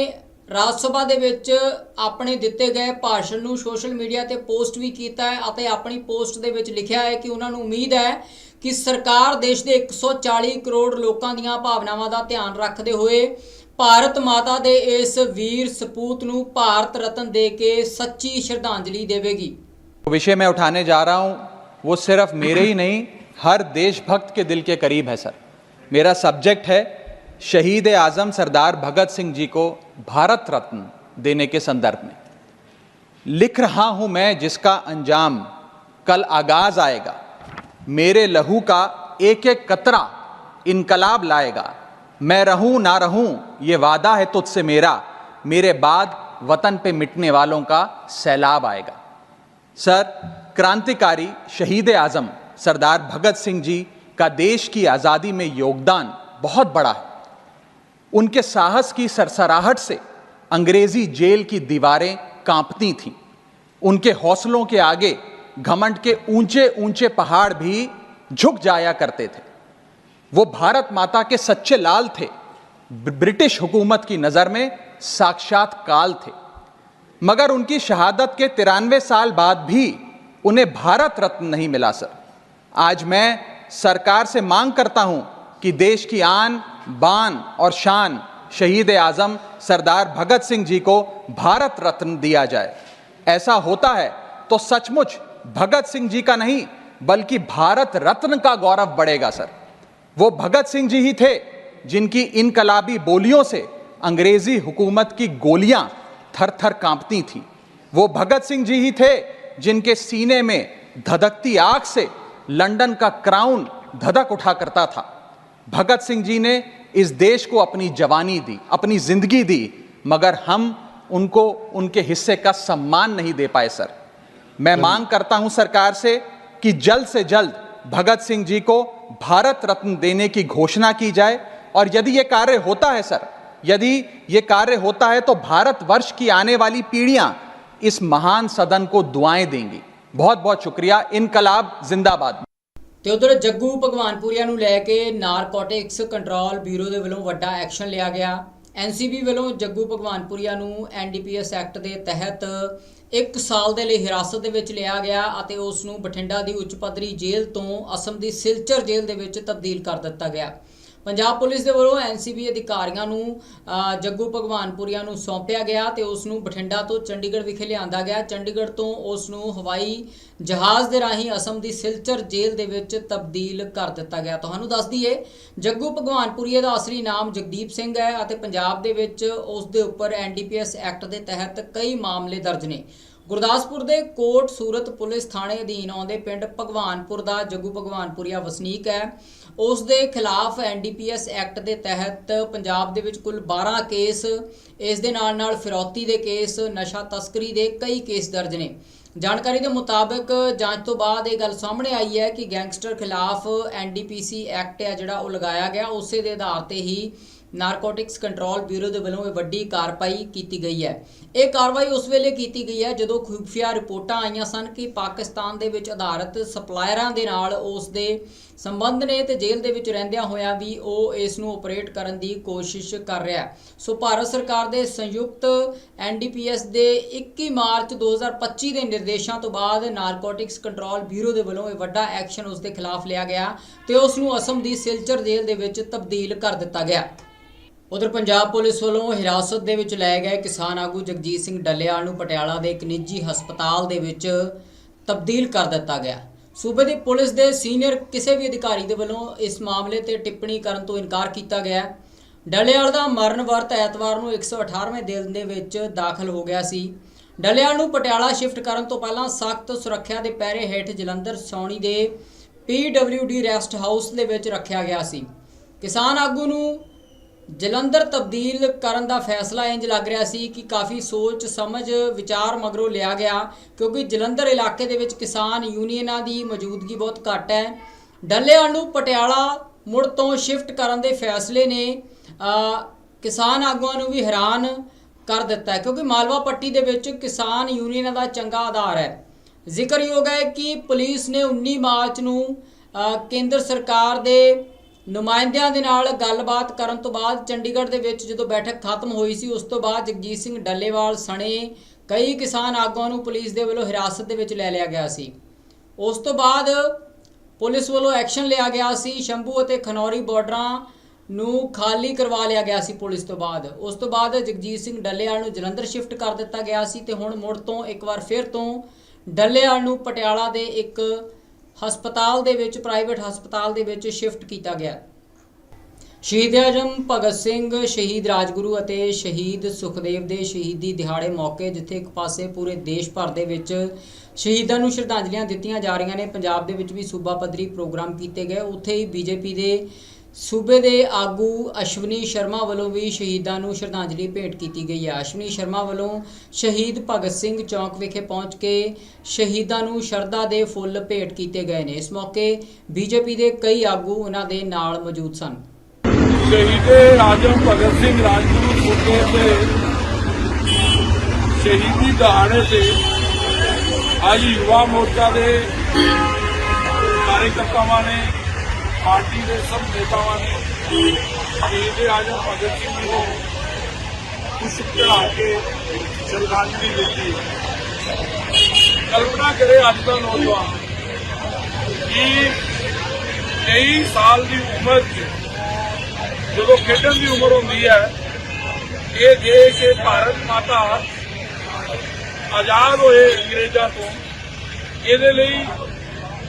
ਰਾਜ ਸਭਾ ਦੇ ਵਿੱਚ ਆਪਣੇ ਦਿੱਤੇ ਗਏ ਭਾਸ਼ਣ ਨੂੰ ਸੋਸ਼ਲ ਮੀਡੀਆ ਤੇ ਪੋਸਟ ਵੀ ਕੀਤਾ ਹੈ ਅਤੇ ਆਪਣੀ ਪੋਸਟ ਦੇ ਵਿੱਚ ਲਿਖਿਆ ਹੈ ਕਿ ਉਹਨਾਂ ਨੂੰ ਉਮੀਦ ਹੈ ਕਿ ਸਰਕਾਰ ਦੇਸ਼ ਦੇ 140 ਕਰੋੜ ਲੋਕਾਂ ਦੀਆਂ ਭਾਵਨਾਵਾਂ ਦਾ ਧਿਆਨ ਰੱਖਦੇ ਹੋਏ ਭਾਰਤ ਮਾਤਾ ਦੇ ਇਸ ਵੀਰ ਸਪੂਤ ਨੂੰ ਭਾਰਤ ਰਤਨ ਦੇ ਕੇ ਸੱਚੀ ਸ਼ਰਧਾਂਜਲੀ ਦੇਵੇਗੀ विषय मैं उठाने जा रहा हूं वो सिर्फ मेरे ही नहीं हर देशभक्त के दिल के करीब है सर मेरा सब्जेक्ट है शहीद आजम सरदार भगत सिंह जी को भारत रत्न देने के संदर्भ में लिख रहा हूं मैं जिसका अंजाम कल आगाज आएगा मेरे लहू का एक एक कतरा इनकलाब लाएगा मैं रहूँ ना रहूँ, ये वादा है तुझसे मेरा। मेरे बाद वतन पे मिटने वालों का सैलाब आएगा। सर, क्रांतिकारी शहीद आज़म, सरदार भगत सिंह जी का देश की आज़ादी में योगदान बहुत बड़ा है। उनके साहस की सरसराहट से अंग्रेज़ी जेल की दीवारें कांपती थीं। उनके हौसलों के आगे घमंड के ऊँचे ऊँचे पहाड़ भी झुक जाया करते थे। वो भारत माता के सच्चे लाल थे। ब्रिटिश हुकूमत की नज़र में साक्षात काल थे। मगर उनकी शहादत के तिरानवे साल बाद भी उन्हें भारत रत्न नहीं मिला, सर। आज मैं सरकार से मांग करता हूँ कि देश की आन, बान और शान शहीद आज़म सरदार भगत सिंह जी को भारत रत्न दिया जाए। ऐसा होता है तो सचमुच भगत सिंह जी का नहीं, बल्कि भारत रत्न का गौरव बढ़ेगा, सर। वो भगत सिंह जी ही थे जिनकी इनकलाबी बोलियों से अंग्रेज़ी हुकूमत की गोलियाँ थर थर कांपती थी। वो भगत सिंह जी ही थे जिनके सीने में धधकती आग से लंदन का क्राउन धधक उठा करता था। भगत सिंह जी ने इस देश को अपनी जवानी दी अपनी ज़िंदगी दी मगर हम उनको उनके हिस्से का सम्मान नहीं दे पाए सर। मैं मांग करता हूँ सरकार से कि जल्द से जल्द भगत सिंह जी को भारत रत्न देने की घोषणा की जाए और यदि ये कार्य होता है सर यदि ये कार्य होता है तो भारतवर्ष की आने वाली पीढ़ियां इस महान सदन को दुआएं देंगी बहुत बहुत शुक्रिया इनकलाब जिंदाबाद ਤੇ ਉਧਰ ਜੱਗੂ ਭਗਵਾਨਪੁਰੀਆ ਨੂੰ ਲੈ ਕੇ ਨਾਰਕੋਟਿਕਸ ਕੰਟਰੋਲ ਬਿਊਰੋ ਦੇ ਵੱਲੋਂ ਵੱਡਾ ਐਕਸ਼ਨ ਲਿਆ ਗਿਆ ਐਨਸੀਬੀ ਵੱਲੋਂ ਜੱਗੂ ਭਗਵਾਨਪੁਰੀਆ ਨੂੰ ਐਨਡੀਪੀਐਸ ਐਕਟ ਦੇ ਤਹਿਤ 1 ਸਾਲ ਦੇ ਲਈ ਹਿਰਾਸਤ ਦੇ ਵਿੱਚ ਲਿਆ ਗਿਆ ਅਤੇ ਉਸ ਨੂੰ ਬਠਿੰਡਾ ਦੀ ਉੱਚ ਪੱਧਰੀ ਜੇਲ੍ਹ ਤੋਂ ਅਸਮ ਦੀ ਸਿਲਚਰ ਜੇਲ੍ਹ ਦੇ ਵਿੱਚ ਤਬਦੀਲ ਕਰ ਦਿੱਤਾ ਗਿਆ। ਪੰਜਾਬ ਪੁਲਿਸ ਦੇ ਵੱਲੋਂ ਐਨਸੀਬੀ ਅਧਿਕਾਰੀਆਂ ਨੂੰ ਅ, ਜੱਗੂ ਭਗਵਾਨਪੁਰੀਆ ਨੂੰ ਸੌਂਪਿਆ ਗਿਆ ਤੇ ਉਸ ਨੂੰ ਬਠਿੰਡਾ ਤੋਂ ਚੰਡੀਗੜ੍ਹ ਵਿਖੇ ਲਿਆਂਦਾ ਗਿਆ। ਚੰਡੀਗੜ੍ਹ ਤੋਂ ਉਸ ਨੂੰ ਹਵਾਈ ਜਹਾਜ਼ ਦੇ ਰਾਹੀਂ ਅਸਮ ਦੀ ਸਿਲਚਰ ਜੇਲ੍ਹ ਦੇ ਵਿੱਚ ਤਬਦੀਲ ਕਰ ਦਿੱਤਾ ਗਿਆ। ਤੁਹਾਨੂੰ ਦੱਸ ਦਈਏ ਜੱਗੂ ਭਗਵਾਨਪੁਰੀਆ ਦਾ ਅਸਲੀ ਨਾਮ ਜਗਦੀਪ ਸਿੰਘ ਹੈ ਅਤੇ ਪੰਜਾਬ ਦੇ ਵਿੱਚ ਉਸ ਦੇ ਉੱਪਰ ਐਨਡੀਪੀਐਸ ਐਕਟ ਦੇ ਤਹਿਤ ਕਈ ਮਾਮਲੇ ਦਰਜ ਨੇ। ਗੁਰਦਾਸਪੁਰ ਦੇ ਕੋਟ ਸੂਰਤ ਪੁਲਿਸ ਥਾਣੇ ਅਧੀਨ ਆਉਂਦੇ ਪਿੰਡ ਭਗਵਾਨਪੁਰ ਦਾ ਜੱਗੂ ਭਗਵਾਨਪੁਰੀਆ ਵਸਨੀਕ ਹੈ। ਉਸ ਦੇ ਖਿਲਾਫ ਐਨਡੀਪੀਐਸ ਐਕਟ ਦੇ ਤਹਿਤ ਪੰਜਾਬ ਦੇ ਵਿੱਚ ਕੁੱਲ 12 ਕੇਸ, ਇਸ ਦੇ ਨਾਲ ਨਾਲ ਫਿਰੌਤੀ ਦੇ ਕੇਸ, ਨਸ਼ਾ ਤਸਕਰੀ ਦੇ ਕਈ ਕੇਸ ਦਰਜ ਨੇ। ਜਾਣਕਾਰੀ ਦੇ ਮੁਤਾਬਕ ਜਾਂਚ ਤੋਂ ਬਾਅਦ ਇਹ ਗੱਲ ਸਾਹਮਣੇ ਆਈ ਹੈ ਕਿ ਗੈਂਗਸਟਰ ਖਿਲਾਫ ਐਨਡੀਪੀਸੀ ਐਕਟ ਹੈ ਜਿਹੜਾ ਉਹ ਲਗਾਇਆ ਗਿਆ। ਉਸੇ ਦੇ ਆਧਾਰ ਤੇ ਹੀ ਨਾਰਕੋਟਿਕਸ ਕੰਟਰੋਲ ਬਿਊਰੋ ਦੇ ਵੱਲੋਂ ਇਹ ਵੱਡੀ ਕਾਰਵਾਈ ਕੀਤੀ ਗਈ ਹੈ। ਇਹ ਕਾਰਵਾਈ ਉਸ ਵੇਲੇ ਕੀਤੀ ਗਈ ਹੈ ਜਦੋਂ ਖੁਫੀਆ ਰਿਪੋਰਟਾਂ ਆਈਆਂ ਸਨ ਕਿ ਪਾਕਿਸਤਾਨ ਦੇ ਵਿੱਚ ਆਧਾਰਿਤ ਸਪਲਾਇਰਾਂ ਦੇ ਨਾਲ ਉਸ ਦੇ ਸੰਬੰਧ ਨੇ ਤੇ ਜੇਲ੍ਹ ਦੇ ਵਿੱਚ ਰਹਿੰਦਿਆਂ ਹੋਇਆਂ ਵੀ ਉਹ ਇਸ ਨੂੰ ਆਪਰੇਟ ਕਰਨ ਦੀ ਕੋਸ਼ਿਸ਼ ਕਰ ਰਿਹਾ ਸੋ ਭਾਰਤ ਸਰਕਾਰ ਦੇ ਸੰਯੁਕਤ ਐਨਡੀਪੀਐਸ ਦੇ 21 ਮਾਰਚ 2025 ਦੇ ਨਿਰਦੇਸ਼ਾਂ ਤੋਂ ਬਾਅਦ ਨਾਰਕੋਟਿਕਸ ਕੰਟਰੋਲ ਬਿਊਰੋ ਦੇ ਵੱਲੋਂ ਇਹ ਵੱਡਾ ਐਕਸ਼ਨ ਉਸ ਦੇ ਖਿਲਾਫ ਲਿਆ ਗਿਆ ਤੇ ਉਸ ਨੂੰ ਅਸਮ ਦੀ ਸਿਲਚਰ ਜੇਲ੍ਹ ਦੇ ਵਿੱਚ ਤਬਦੀਲ ਕਰ ਦਿੱਤਾ ਗਿਆ। ਉਧਰ ਪੰਜਾਬ ਪੁਲਿਸ ਵੱਲੋਂ ਹਿਰਾਸਤ ਦੇ ਵਿੱਚ ਲਏ ਗਏ ਕਿਸਾਨ ਆਗੂ ਜਗਜੀਤ ਸਿੰਘ ਡੱਲੇਵਾਲ ਨੂੰ ਪਟਿਆਲਾ ਦੇ ਇੱਕ ਨਿੱਜੀ ਹਸਪਤਾਲ ਦੇ ਵਿੱਚ ਤਬਦੀਲ ਕਰ ਦਿੱਤਾ ਗਿਆ। ਸੂਬੇ ਦੀ ਪੁਲਿਸ ਦੇ ਸੀਨੀਅਰ ਕਿਸੇ ਵੀ ਅਧਿਕਾਰੀ ਦੇ ਵੱਲੋਂ ਇਸ ਮਾਮਲੇ ਤੇ ਟਿੱਪਣੀ ਕਰਨ ਤੋਂ ਇਨਕਾਰ ਕੀਤਾ ਗਿਆ। ਹੈ। ਡੱਲੇਵਾਲ ਦਾ ਮਰਨ ਵਰਤ ਐਤਵਾਰ ਨੂੰ 118ਵੇਂ ਦਿਨ ਦੇ ਵਿੱਚ ਦਾਖਲ ਹੋ ਗਿਆ ਸੀ। ਡੱਲੇਵਾਲ ਨੂੰ ਪਟਿਆਲਾ ਸ਼ਿਫਟ ਕਰਨ ਤੋਂ ਪਹਿਲਾਂ ਸਖਤ ਸੁਰੱਖਿਆ ਦੇ ਪਹਿਰੇ ਹੇਠ ਜਲੰਧਰ ਸੌਣੀ ਦੇ PWD ਰੈਸਟ ਹਾਊਸ ਦੇ ਵਿੱਚ ਰੱਖਿਆ ਗਿਆ ਸੀ। ਕਿਸਾਨ ਆਗੂ ਨੂੰ ਜਲੰਧਰ ਤਬਦੀਲ ਕਰਨ ਦਾ ਫੈਸਲਾ ਇੰਜ ਲੱਗ ਰਿਹਾ ਸੀ ਕਿ ਕਾਫੀ ਸੋਚ, ਸਮਝ, ਵਿਚਾਰ ਮਗਰੋਂ ਲਿਆ ਗਿਆ, ਕਿਉਂਕਿ ਜਲੰਧਰ ਇਲਾਕੇ ਦੇ ਵਿੱਚ ਕਿਸਾਨ ਯੂਨੀਅਨਾਂ ਦੀ ਮੌਜੂਦਗੀ ਬਹੁਤ ਘੱਟ ਹੈ। ਡੱਲਿਆਂ ਨੂੰ ਪਟਿਆਲਾ ਮੁੜ ਤੋਂ ਸ਼ਿਫਟ ਕਰਨ ਦੇ ਫੈਸਲੇ ਨੇ ਕਿਸਾਨ ਆਗੂਆਂ ਨੂੰ ਵੀ ਹੈਰਾਨ ਕਰ ਦਿੱਤਾ ਹੈ, ਕਿਉਂਕਿ ਮਾਲਵਾ ਪੱਟੀ ਦੇ ਵਿੱਚ ਕਿਸਾਨ ਯੂਨੀਅਨਾਂ ਦਾ ਚੰਗਾ ਆਧਾਰ ਹੈ। ਜ਼ਿਕਰਯੋਗ ਹੈ ਕਿ ਪੁਲਿਸ ਨੇ 19 ਮਾਰਚ ਨੂੰ ਕੇਂਦਰ ਸਰਕਾਰ ਦੇ ਨੁਮਾਇੰਦਿਆਂ ਦੇ ਨਾਲ ਗੱਲਬਾਤ ਕਰਨ ਤੋਂ ਬਾਅਦ ਚੰਡੀਗੜ੍ਹ ਦੇ ਵਿੱਚ ਜਦੋਂ ਬੈਠਕ ਖਤਮ ਹੋਈ ਸੀ, ਉਸ ਤੋਂ ਬਾਅਦ ਜਗਜੀਤ ਸਿੰਘ ਡੱਲੇਵਾਲ ਸਣੇ ਕਈ ਕਿਸਾਨ ਆਗੂਆਂ ਨੂੰ ਪੁਲਿਸ ਦੇ ਵੱਲੋਂ ਹਿਰਾਸਤ ਦੇ ਵਿੱਚ ਲੈ ਲਿਆ ਗਿਆ ਸੀ। ਉਸ ਤੋਂ ਬਾਅਦ ਪੁਲਿਸ ਵੱਲੋਂ ਐਕਸ਼ਨ ਲਿਆ ਗਿਆ ਸੀ, ਸ਼ੰਭੂ ਅਤੇ ਖਨੌਰੀ ਬਾਰਡਰਾਂ ਨੂੰ ਖਾਲੀ ਕਰਵਾ ਲਿਆ ਗਿਆ ਸੀ ਪੁਲਿਸ ਤੋਂ ਬਾਅਦ। ਉਸ ਤੋਂ ਬਾਅਦ ਜਗਜੀਤ ਸਿੰਘ ਡੱਲੇਵਾਲ ਨੂੰ ਜਲੰਧਰ ਸ਼ਿਫਟ ਕਰ ਦਿੱਤਾ ਗਿਆ ਸੀ ਤੇ ਹੁਣ ਮੁੜ ਤੋਂ ਇੱਕ ਵਾਰ ਫਿਰ ਤੋਂ ਡੱਲੇਵਾਲ ਨੂੰ ਪਟਿਆਲਾ ਦੇ ਇੱਕ ਹਸਪਤਾਲ ਦੇ ਵਿੱਚ, ਪ੍ਰਾਈਵੇਟ ਹਸਪਤਾਲ ਦੇ ਵਿੱਚ ਸ਼ਿਫਟ ਕੀਤਾ ਗਿਆ। ਸ਼ਹੀਦ ਆਜਮ, ਭਗਤ ਸਿੰਘ, ਸ਼ਹੀਦ ਰਾਜਗੁਰੂ ਅਤੇ ਸ਼ਹੀਦ ਸੁਖਦੇਵ ਦੇ ਸ਼ਹੀਦੀ ਦਿਹਾੜੇ ਮੌਕੇ, ਜਿੱਥੇ ਇੱਕ ਪਾਸੇ ਪੂਰੇ ਦੇਸ਼ ਭਰ ਦੇ ਵਿੱਚ ਸ਼ਹੀਦਾਂ ਨੂੰ ਸ਼ਰਧਾਂਜਲੀਆਂ ਦਿੱਤੀਆਂ ਜਾ ਰਹੀਆਂ ਨੇ। ਪੰਜਾਬ ਦੇ ਵਿੱਚ ਵੀ ਸੂਬਾ ਪੱਧਰੀ ਪ੍ਰੋਗਰਾਮ ਕੀਤੇ ਗਏ। ਉੱਥੇ ਹੀ ਬੀਜੇਪੀ ਦੇ ਸੂਬੇ ਦੇ ਆਗੂ ਅਸ਼ਵਨੀ ਸ਼ਰਮਾ ਵੱਲੋਂ ਵੀ ਸ਼ਹੀਦਾਂ ਨੂੰ ਸ਼ਰਧਾਂਜਲੀ ਭੇਂਟ ਕੀਤੀ ਗਈ ਹੈ। ਅਸ਼ਵਨੀ ਸ਼ਰਮਾ ਵੱਲੋਂ ਸ਼ਹੀਦ ਭਗਤ ਸਿੰਘ ਚੌਕ ਵਿਖੇ ਪਹੁੰਚ ਕੇ ਸ਼ਹੀਦਾਂ ਨੂੰ ਸ਼ਰਧਾ ਦੇ ਫੁੱਲ ਭੇਟ ਕੀਤੇ ਗਏ ਨੇ। ਇਸ ਮੌਕੇ ਬੀਜੇਪੀ ਦੇ ਕਈ ਆਗੂ ਉਹਨਾਂ ਦੇ ਨਾਲ ਮੌਜੂਦ ਸਨ। ਸ਼ਹੀਦੇ ਆਜਮ ਭਗਤ ਸਿੰਘ ਰਾਜਗੁਰੂ ਸੁਖਦੇਵ ਦੇ ਸ਼ਹੀਦੀ ਦਿਹਾੜੇ ਤੇ ਅੱਜ ਯੁਵਾ ਮੋਰਚਾ ਦੇ ਕਾਰਜਕਰਤਾਵਾਂ ਨੇ ਪਾਰਟੀ ਦੇ ਸਭ ਨੇਤਾਵਾਂ ਨੇ ਸ਼ਹੀਦੇ ਆਜਮ ਭਗਤ ਸਿੰਘ ਜੀ ਨੂੰ ਪੁਸ਼ਪ ਚੜਾ ਕੇ ਸ਼ਰਧਾਂਜਲੀ ਦਿੱਤੀ। ਕਲਪਨਾ ਕਰੇ ਅੱਜ ਦਾ ਨੌਜਵਾਨ ਕਿ 23 ਸਾਲ ਦੀ ਉਮਰ 'ਚ ਜਦੋਂ ਖੇਡਣ ਦੀ ਉਮਰ ਹੁੰਦੀ ਹੈ, ਇਹ ਦੇਸ਼, ਇਹ ਭਾਰਤ ਮਾਤਾ ਆਜ਼ਾਦ ਹੋਏ ਅੰਗਰੇਜ਼ਾਂ ਤੋਂ ਇਹਦੇ ਲਈ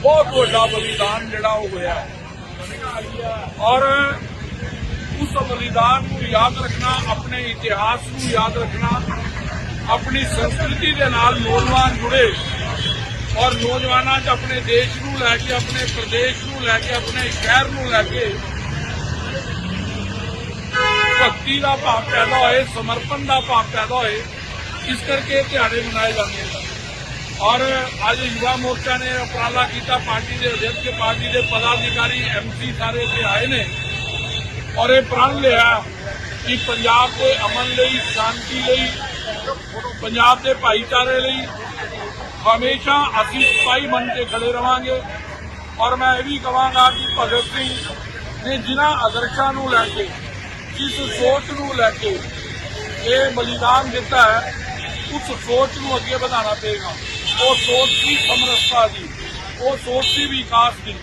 ਬਹੁਤ ਵੱਡਾ ਬਲੀਦਾਨ ਜਿਹੜਾ ਉਹ ਹੋਇਆ। ਔਰ ਉਸ ਬਲੀਦਾਨ ਨੂੰ ਯਾਦ ਰੱਖਣਾ, ਆਪਣੇ ਇਤਿਹਾਸ ਨੂੰ ਯਾਦ ਰੱਖਣਾ, ਆਪਣੀ ਸੰਸਕ੍ਰਿਤੀ ਦੇ ਨਾਲ ਨੌਜਵਾਨ ਜੁੜੇ ਔਰ ਨੌਜਵਾਨਾਂ 'ਚ ਆਪਣੇ ਦੇਸ਼ ਨੂੰ ਲੈ ਕੇ, ਆਪਣੇ ਪ੍ਰਦੇਸ਼ ਨੂੰ ਲੈ ਕੇ, ਆਪਣੇ ਸ਼ਹਿਰ ਨੂੰ ਲੈ ਕੇ ਭਗਤੀ ਦਾ ਭਾਵ ਪੈਦਾ ਹੋਏ, ਸਮਰਪਣ ਦਾ ਭਾਵ ਪੈਦਾ ਹੋਏ, ਇਸ ਕਰਕੇ ਇਹ ਦਿਹਾੜੇ ਮਨਾਏ ਜਾਂਦੇ ਹਨ। ਔਰ ਅੱਜ ਯੁਵਾ ਮੋਰਚਾ ਨੇ ਉਪਰਾਲਾ ਕੀਤਾ ਪਾਰਟੀ ਦੇ ਅਧਿਕਸ਼ ਪਾਰਟੀ ਦੇ ਪਦਾਧਿਕਾਰੀ ਐਮਸੀ ਸਾਰੇ ਇੱਥੇ ਆਏ ਨੇ। ਔਰ ਇਹ ਪ੍ਰਣ ਲਿਆ ਕਿ ਪੰਜਾਬ ਦੇ ਅਮਨ ਲਈ, ਸ਼ਾਂਤੀ ਲਈ, ਪੰਜਾਬ ਦੇ ਭਾਈਚਾਰੇ ਲਈ ਹਮੇਸ਼ਾ ਅਸੀਂ ਸਿਪਾਹੀ ਬਣ ਕੇ ਖੜੇ ਰਵਾਂਗੇ। ਔਰ ਮੈਂ ਇਹ ਵੀ ਕਹਾਂਗਾ ਕਿ ਭਗਤ ਸਿੰਘ ਨੇ ਜਿਨ੍ਹਾਂ ਆਦਰਸ਼ਾਂ ਨੂੰ ਲੈ ਕੇ, ਜਿਸ ਸੋਚ ਨੂੰ ਲੈ ਕੇ ਇਹ ਬਲੀਦਾਨ ਦਿੱਤਾ ਹੈ, ਉਸ ਸੋਚ ਨੂੰ ਅੱਗੇ ਵਧਾਉਣਾ ਪਏਗਾ। ਉਹ ਸੋਚ ਸੀ ਸਮਰਸਤਾ ਦੀ, ਉਹ ਸੋਚ ਸੀ ਵਿਕਾਸ ਦੀ,